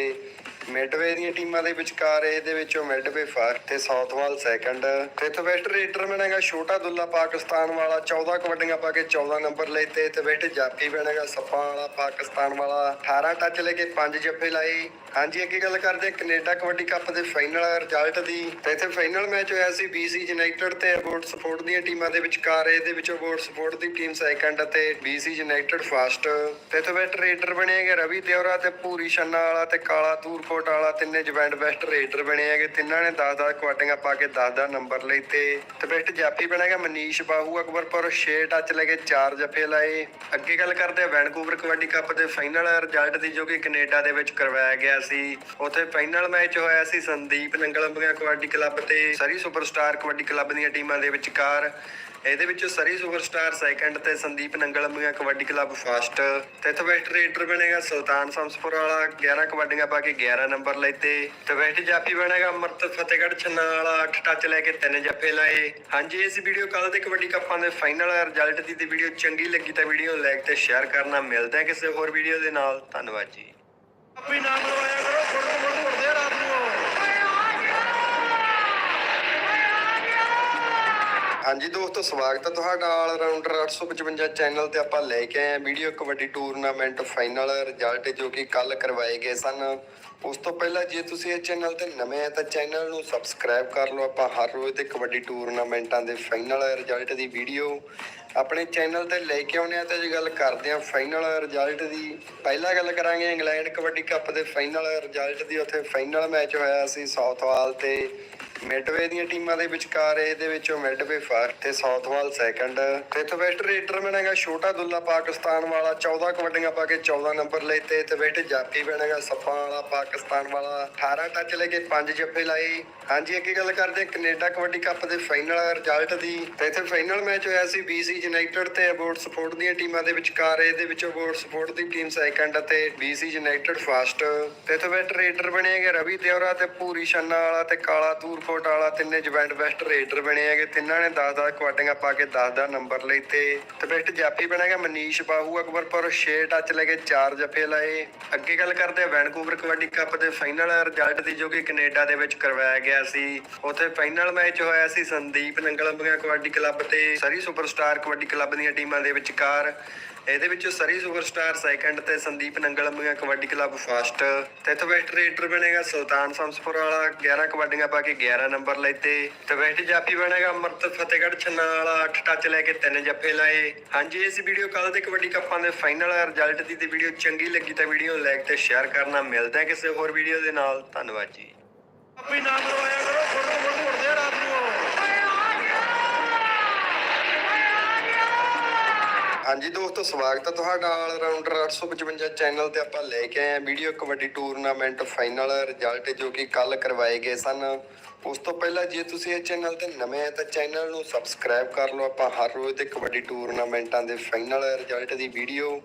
ਮਿਡਵੇ ਦੀਆਂ ਟੀਮਾਂ ਦੇ ਵਿਚਕਾਰ ਇਹਦੇ ਵਿੱਚੋਂ ਮਿਡਵੇ ਫਸਟ ਤੇ ਸਾਊਥਵਾਲ ਸੈਕੰਡ। ਤੇ ਵੈਸਟ ਰੇਡਰ ਬਣੇਗਾ ਛੋਟਾ ਦੁੱਲਾ ਪਾਕਿਸਤਾਨ ਵਾਲਾ 14 ਕਬੱਡੀਆਂ ਪਾ ਕੇ 14 ਨੰਬਰ ਲੈਤੇ ਤੇ ਵੈਸਟ ਜਾਪੀ ਬਣੇਗਾ ਸੱਪਾਂ ਵਾਲਾ ਪਾਕਿਸਤਾਨ ਵਾਲਾ। 18 ਟੱਚ ਲੈ ਕੇ 5 ਜੱਫੇ ਲਾਏ। ਹਾਂਜੀ, ਅੱਗੇ ਗੱਲ ਕਰਦੇ ਹਾਂ ਕੈਨੇਡਾ ਕਬੱਡੀ ਕੱਪ ਦੇ ਫਾਈਨਲ ਰਿਜ਼ਲਟ ਦੀ। ਤੇ ਇੱਥੇ ਫਾਈਨਲ ਮੈਚ ਹੋਇਆ ਸੀ BC ਯੂਨਾਈਟਿਡ ਤੇ ਅਬੋਟ ਸਪੋਰਟ ਦੀਆਂ ਟੀਮਾਂ ਦੇ ਵਿਚਕਾਰ। ਇਹਦੇ ਵਿੱਚ ਅਬੋਟ ਸਪੋਰਟ ਦੀ ਟੀਮ ਸੈਕੰਡ ਤੇ BC ਯੂਨਾਈਟਿਡ ਫਸਟ ਤੇ ਇੱਥੇ ਵੈਸਟ ਰੇਡਰ ਬਣੇ ਰਵੀ ਦੇਵਰਾ ਤੇ ਪੂਰੀ ਛੰਨਾ ਵਾਲਾ ਤੇ ਕਾਲਾ ਤੂਰਕੋਟ ਵਾਲਾ ਤਿੰਨੇ ਜਵੈਂਟ ਬੈਸਟ ਰੇਡਰ ਬਣੇ ਹੈਗੇ। ਤਿੰਨਾਂ ਨੇ 10-10 ਕਬੱਡੀਆਂ ਪਾ ਕੇ 10-10 ਨੰਬਰ ਲੈਤੇ ਤੇ ਬੈਸਟ ਜਾਪੀ ਬਣੇਗਾ ਮਨੀਸ਼ ਬਾਹੂ ਅਕਬਰਪੁਰ 6 ਟੱਚ ਲੈ ਕੇ 4 ਜੱਫੇ ਲਾਏ। ਅੱਗੇ ਗੱਲ ਕਰਦੇ ਆ ਵੈਨਕੂਵਰ ਕਬੱਡੀ ਕੱਪ ਦੇ ਫਾਈਨਲ ਰਿਜ਼ਲਟ ਦੀ ਜੋ ਕਿ ਕੈਨੇਡਾ ਦੇ ਵਿੱਚ ਕਰਵਾਇਆ ਗਿਆ ਸੀ। ਉੱਥੇ ਫਾਈਨਲ ਮੈਚ ਹੋਇਆ ਸੀ ਸੰਦੀਪ ਨੰਗਲ ਕਬੱਡੀ ਕਲੱਬ ਤੇ। ਸਰੀ ਸੁਪਰਸਟਾਰ ਕਬੱਡੀ ਕਲੱਬ ਦੀਆਂ ਟੀਮਾਂ ਦੇ ਵਿਚਕਾਰ। ਇਹਦੇ ਵਿੱਚ ਸਰੀ ਸੁਪਰਸਟਾਰ ਸੈਕੰਡ ਤੇ ਸੰਦੀਪ ਨੰਗਲ ਕਬੱਡੀ ਕਲੱਬ ਫਸਟ ਤੇ ਇੱਥੇ ਰੇਡਰ ਬਣੇਗਾ ਸੁਲਤਾਨ ਸੰਸਪੁਰ ਵਾਲਾ 11 ਕਬੱਡੀਆਂ ਪਾ ਕੇ 11 ਨੰਬਰ ਲੈਤੇ ਤੇ ਵੈਸਟ ਜਾਫੀ ਬਣੇਗਾ ਅਮਰਤ ਫਤਿਹਗੜ੍ਹ ਛੰਨਾ ਵਾਲਾ 8 ਟੱਚ ਲੈ ਕੇ ਤਿੰਨ ਜੱਫੇ ਲਾਏ। ਹਾਂਜੀ, ਇਸ ਵੀਡੀਓ ਕੱਲ ਦੇ ਕਬੱਡੀ ਕੱਪਾਂ ਦੇ ਫਾਈਨਲ ਰਿਜ਼ਲਟ ਦੀ ਤੇ ਵੀਡੀਓ ਚੰਗੀ ਲੱਗੀ ਤਾਂ ਵੀਡੀਓ ਲਾਈਕ ਤੇ ਸ਼ੇਅਰ ਕਰਨਾ। ਮਿਲਦਾ ਕਿਸੇ ਹੋਰ ਵੀਡੀਓ ਦੇ ਨਾਲ। ਧੰਨਵਾਦ ਜੀ। ਆਪੀ ਨਾ ਕਰਵਾਇਆ ਕਰੋ ਫੁੱਟ ਫੁੱਟ ਮੁੜਦੇ ਆ ਰਾਤ ਨੂੰ ਹਾਂਜੀ ਦੋਸਤੋ, ਸਵਾਗਤ ਹੈ ਤੁਹਾਡਾ ਆਲ ਰਾਊਂਡਰ 855 ਚੈਨਲ ਤੇ ਆਪਾਂ ਲੈ ਕੇ ਆਏ ਹਾਂ video kabaddi tournament final result ਜੋ ਕਿ ਕੱਲ ਕਰਵਾਏ ਗਏ ਸਨ। ਉਸ ਤੋਂ ਪਹਿਲਾਂ ਜੇ ਤੁਸੀਂ ਇਹ ਚੈਨਲ ਤੇ ਨਵੇਂ ਆ ਤਾਂ ਚੈਨਲ ਨੂੰ ਸਬਸਕ੍ਰਾਈਬ ਕਰ ਲਓ। ਆਪਾਂ ਹਰ ਰੋਜ਼ 'ਤੇ ਕਬੱਡੀ ਟੂਰਨਾਮੈਂਟਾਂ ਦੇ ਫਾਈਨਲ ਰਿਜ਼ਲਟ ਦੀ ਵੀਡੀਓ ਆਪਣੇ ਚੈਨਲ ਤੇ ਲੈ ਕੇ ਆਉਣੇ ਆ ਤੇ ਜੇ ਗੱਲ ਕਰਦੇ ਆ ਫਾਈਨਲ ਰਿਜ਼ਲਟ ਦੀ, ਪਹਿਲਾਂ ਗੱਲ ਕਰਾਂਗੇ ਇੰਗਲੈਂਡ ਕਬੱਡੀ ਕੱਪ ਦੇ ਫਾਈਨਲ ਰਿਜ਼ਲਟ ਦੀ। ਉੱਥੇ ਫਾਈਨਲ ਮੈਚ ਹੋਇਆ ਸੀ ਸਾਊਥਵਾਲ ਤੇ। ਮਿਡਵੇ ਦੀਆਂ ਟੀਮਾਂ ਦੇ ਵਿਚਕਾਰ ਇਹਦੇ ਵਿੱਚੋਂ ਮਿਡਵੇ ਫਸਟ ਤੇ ਸਾਊਥਵਾਲ ਸੈਕੰਡ। ਤੇ ਇੱਥੇ ਵੈਸਟ ਰੇਡਰ ਛੋਟਾ ਦੁੱਲਾ ਪਾਕਿਸਤਾਨ ਵਾਲਾ 14 ਕਬੱਡੀਆਂ ਪਾ ਕੇ 14 ਨੰਬਰ ਲੈਤੇ ਤੇ ਵੈਸਟ ਜਾਪੀ ਬਣੇਗਾ ਸੱਪਾਂ ਵਾਲਾ ਪਾਕਿਸਤਾਨ ਵਾਲਾ। 18 ਟੱਚ ਲੈ ਕੇ 5 ਜੱਫੇ ਲਾਏ। ਹਾਂਜੀ, ਅੱਗੇ ਗੱਲ ਕਰਦੇ ਹਾਂ ਕੈਨੇਡਾ ਕਬੱਡੀ ਕੱਪ ਦੇ ਫਾਈਨਲ ਰਿਜ਼ਲਟ ਦੀ। ਤੇ ਇੱਥੇ ਫਾਈਨਲ ਮੈਚ ਹੋਇਆ ਸੀ BC ਯੂਨਾਈਟਿਡ ਤੇ ਅਬੋਟ ਸਪੋਰਟ ਦੀਆਂ ਟੀਮਾਂ ਦੇ ਵਿਚਕਾਰ। ਇਹਦੇ ਵਿੱਚ ਅਬੋਟ ਸਪੋਰਟ ਦੀ ਟੀਮ ਸੈਕੰਡ ਤੇ BC ਯੂਨਾਈਟਿਡ ਫਸਟ ਤੇ ਇੱਥੇ ਵੈਸਟ ਰੇਡਰ ਬਣੇ ਰਵੀ ਦੇਵਰਾ ਤੇ ਪੂਰੀ ਛੰਨਾ ਵਾਲਾ ਤੇ ਕਾਲਾ ਤੂਰਕੋਟ ਵਾਲਾ ਤਿੰਨੇ ਜਵੈਂਟ ਬੈਸਟ ਰੇਡਰ ਬਣੇ ਹੈਗੇ। ਤਿੰਨਾਂ ਨੇ 10-10 ਕਬੱਡੀਆਂ ਪਾ ਕੇ 10-10 ਨੰਬਰ ਲੈਤੇ ਤੇ ਬੈਸਟ ਜਾਪੀ ਬਣੇਗਾ ਮਨੀਸ਼ ਬਾਹੂ, ਅਕਬਰਪੁਰ 6 ਟੱਚ ਲੈ ਕੇ 4 ਜੱਫੇ ਲਾਏ। ਅੱਗੇ ਗੱਲ ਕਰਦੇ ਵੈਨਕੂਵਰ ਕਬੱਡੀ ਕੱਪ ਦੇ ਫਾਈਨਲ ਰਿਜ਼ਲਟ ਦੀ, ਜੋ ਕਿ ਕੈਨੇਡਾ ਦੇ ਵਿੱਚ ਕਰਵਾਇਆ ਗਿਆ ਸੀ। ਉੱਥੇ ਫਾਈਨਲ ਮੈਚ ਹੋਇਆ ਸੀ ਸੰਦੀਪ ਨੰਗਲ ਕਬੱਡੀ ਕਲੱਬ ਤੇ। ਸਰੀ ਸੁਪਰਸਟਾਰ ਕਬੱਡੀ ਕਲੱਬ ਦੀਆਂ ਟੀਮਾਂ ਦੇ ਵਿਚਕਾਰ। ਇਹਦੇ ਵਿੱਚ ਸਰੀ ਸੁਪਰਸਟਾਰ ਸੈਕੰਡ ਤੇ ਸੰਦੀਪ ਨੰਗਲ ਕਬੱਡੀ ਕਲੱਬ ਫਸਟ ਤੇ ਇੱਥੇ ਰੇਡਰ ਬਣੇਗਾ ਸੁਲਤਾਨ ਸੰਸਪੁਰ ਵਾਲਾ 11 ਕਬੱਡੀਆਂ ਪਾ ਕੇ 11 ਨੰਬਰ ਲੈਤੇ ਤੇ ਜਾਫੀ ਬਣੇਗਾ ਅਮਰਤ ਫਤਿਹਗੜ੍ਹ ਛੰਨਾ ਵਾਲਾ 8 ਟੱਚ ਲੈ ਕੇ ਤਿੰਨ ਜੱਫੇ ਲਾਏ। ਹਾਂਜੀ, ਇਸ ਵੀਡੀਓ ਕੱਲ ਦੇ ਕਬੱਡੀ ਕੱਪਾਂ ਦੇ ਫਾਈਨਲ ਰਿਜ਼ਲਟ ਦੀ ਤੇ ਵੀਡੀਓ ਚੰਗੀ ਲੱਗੀ ਤਾਂ ਵੀਡੀਓ ਲਾਈਕ ਤੇ ਸ਼ੇਅਰ ਕਰਨਾ। ਮਿਲਦਾ ਕਿਸੇ ਹੋਰ ਵੀਡੀਓ ਦੇ ਨਾਲ। ਧੰਨਵਾਦ ਜੀ। ਆਪੀ ਨਾ ਕਰਵਾਇਆ ਕਰੋ, ਫੁੱਟ ਫੁੱਟ ਮੁੜਦੇ ਰਾਤ ਨੂੰ। ਹਾਂਜੀ ਦੋਸਤੋ, ਸਵਾਗਤ ਹੈ ਤੁਹਾਡਾ ਆਲ ਰਾਊਂਡਰ 855 ਚੈਨਲ ਤੇ ਆਪਾਂ ਲੈ ਕੇ ਆਏ ਹਾਂ video kabaddi tournament final result ਜੋ ਕਿ ਕੱਲ ਕਰਵਾਏ ਗਏ ਸਨ। ਉਸ ਤੋਂ ਪਹਿਲਾਂ ਜੇ ਤੁਸੀਂ ਇਹ ਚੈਨਲ ਤੇ ਨਵੇਂ ਆ ਤਾਂ ਚੈਨਲ ਨੂੰ ਸਬਸਕ੍ਰਾਈਬ ਕਰ ਲਓ। ਆਪਾਂ ਹਰ ਰੋਜ਼ ਦੇ ਕਬੱਡੀ ਟੂਰਨਾਮੈਂਟਾਂ ਦੇ ਫਾਈਨਲ ਰਿਜ਼ਲਟ ਦੀ ਵੀਡੀਓ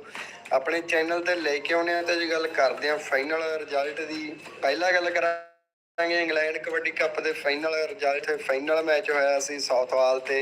ਆਪਣੇ ਚੈਨਲ ਤੇ ਲੈ ਕੇ ਆਉਣੇ ਆ ਤੇ ਜੇ ਗੱਲ ਕਰਦੇ ਆ ਫਾਈਨਲ ਰਿਜ਼ਲਟ ਦੀ। ਪਹਿਲਾਂ ਗੱਲ ਕਰਾਂ ਕਰਾਂਗੇ ਇੰਗਲੈਂਡ ਕਬੱਡੀ ਕੱਪ ਦੇ ਫਾਈਨਲ ਰਿਜ਼ਲਟ ਫਾਈਨਲ ਮੈਚ ਹੋਇਆ ਸੀ ਸਾਊਥਵਾਲ ਤੇ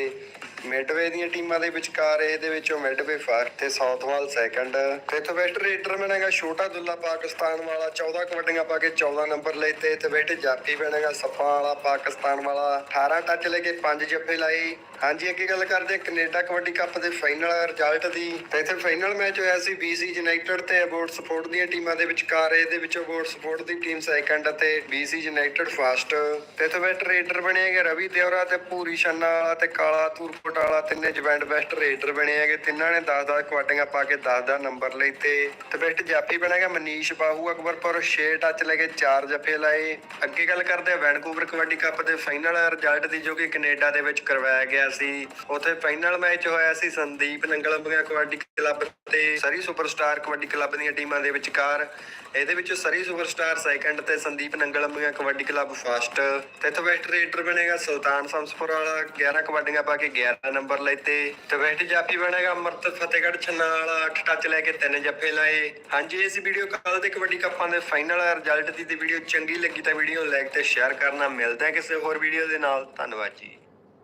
ਮਿਡਵੇ ਦੀਆਂ ਟੀਮਾਂ ਦੇ ਵਿਚਕਾਰ, ਇਹਦੇ ਵਿੱਚੋਂ ਮਿਡਵੇ ਫਸਟ ਤੇ ਸਾਊਥਵਾਲ ਸੈਕੰਡ ਤੇ ਇੱਥੇ ਰੇਡਰ ਬਣੇਗਾ ਛੋਟਾ ਦੁੱਲਾ ਪਾਕਿਸਤਾਨ ਵਾਲਾ 14 ਕਬੱਡੀਆਂ ਪਾ ਕੇ 14 ਨੰਬਰ ਲੈਤੇ ਤੇ ਬੈਠੇ ਜਾਪੀ ਬਣੇਗਾ ਸੱਪਾਂ ਵਾਲਾ ਪਾਕਿਸਤਾਨ ਵਾਲਾ। 18 ਟੱਚ ਲੈ ਕੇ 5 ਜੱਫੇ ਲਾਏ। ਹਾਂਜੀ, ਅੱਗੇ ਗੱਲ ਕਰਦੇ ਹਾਂ ਕੈਨੇਡਾ ਕਬੱਡੀ ਕੱਪ ਦੇ ਫਾਈਨਲ ਰਿਜ਼ਲਟ ਦੀ। ਤੇ ਇੱਥੇ ਫਾਈਨਲ ਮੈਚ ਹੋਇਆ ਸੀ BC ਯੂਨਾਈਟਿਡ ਤੇ ਅਬੋਟ ਸਪੋਰਟ ਦੀਆਂ ਟੀਮਾਂ ਦੇ ਵਿਚਕਾਰ। ਇਹਦੇ ਵਿੱਚ ਅਬੋਟ ਸਪੋਰਟ ਦੀ ਟੀਮ ਸੈਕੰਡ ਤੇ BC ਯੂਨਾਈਟਿਡ ਸਿਲੈਕਟਡ ਫਾਸਟ ਤੇ ਇੱਥੇ ਬੈਸਟ ਰੇਡਰ ਬਣੇ ਹੈਗੇ ਰਵੀ ਦਿਉਰਾ ਤੇ ਪੂਰੀ ਛੰਨਾ ਵਾਲਾ ਤੇ ਕਾਲਾ ਤੂਰਕੋਟ ਵਾਲਾ। ਤਿੰਨੇ ਜਵੈਂਟ ਬੈਸਟ ਰੇਡਰ ਬਣੇ ਹੈਗੇ। ਤਿੰਨਾਂ ਨੇ 10-10 ਕੁਆਡੀਆਂ ਪਾ ਕੇ 10-10 ਨੰਬਰ ਲਏ ਤੇ। ਤੇ ਬੈਸਟ ਜਾਫੀ ਬਣੇਗਾ ਮਨੀਸ਼ ਬਾਹੂ, ਅਕਬਰਪੁਰ 6 ਟੱਚ ਲੈ ਕੇ 4 ਜਫੇ ਲਾਏ। ਅੱਗੇ ਗੱਲ ਕਰਦੇ ਆ ਵੈਨਕੂਵਰ ਕਬੱਡੀ ਕੱਪ ਦੇ ਫਾਈਨਲ ਰਿਜ਼ਲਟ ਦੀ ਜੋ ਕਿ ਕੈਨੇਡਾ ਦੇ ਵਿੱਚ ਕਰਵਾਇਆ ਗਿਆ। ਸੀ। ਉੱਥੇ ਫਾਈਨਲ ਮੈਚ ਹੋਇਆ ਸੀ ਸੰਦੀਪ ਨੰਗਲੰਬੀਆਂ ਕਬੱਡੀ ਕਲੱਬ ਤੇ ਸਰੀ ਸੁਪਰਸਟਾਰ ਕਬੱਡੀ ਕਲੱਬ ਦੀਆਂ ਟੀਮਾਂ ਦੇ ਵਿਚਕਾਰ। ਇਹਦੇ ਵਿੱਚ ਸਰੀ ਸੁਪਰਸਟਾਰ ਸੈਕੰਡ ਤੇ ਸੰਦੀਪ ਨੰਗਲੰਬੀਆਂ ਕਬੱਡੀ ਕਲੱਬ ਫਸਟ ਤੇ ਇੱਥੇ ਰੇਡਰ ਬਣੇਗਾ ਸੁਲਤਾਨ ਸੰਸਪੁਰ ਵਾਲਾ। 11 ਕਬੱਡੀਆਂ ਪਾ ਕੇ 11 ਨੰਬਰ ਲੈਤੇ ਤੇ ਜਾਫੀ ਬਣੇਗਾ ਅਮਰਤ ਫਤਿਹਗੜ੍ਹ ਛੰਨਾ ਵਾਲਾ 8 ਟੱਚ ਲੈ ਕੇ 3 ਜੱਫੇ ਲਾਏ। ਹਾਂਜੀ, ਇਸ ਵੀਡੀਓ ਕੱਲ ਦੇ ਕਬੱਡੀ ਕੱਪਾਂ ਦੇ ਫਾਈਨਲ ਰਿਜ਼ਲਟ ਦੀ ਤੇ ਵੀਡੀਓ ਚੰਗੀ ਲੱਗੀ ਤਾਂ ਵੀਡੀਓ ਲਾਈਕ ਤੇ ਸ਼ੇਅਰ ਕਰਨਾ। ਮਿਲਦਾ ਹੈ ਕਿਸੇ ਹੋਰ ਵੀਡੀਓ ਦੇ ਨਾਲ। ਧੰਨਵਾਦ ਜੀ।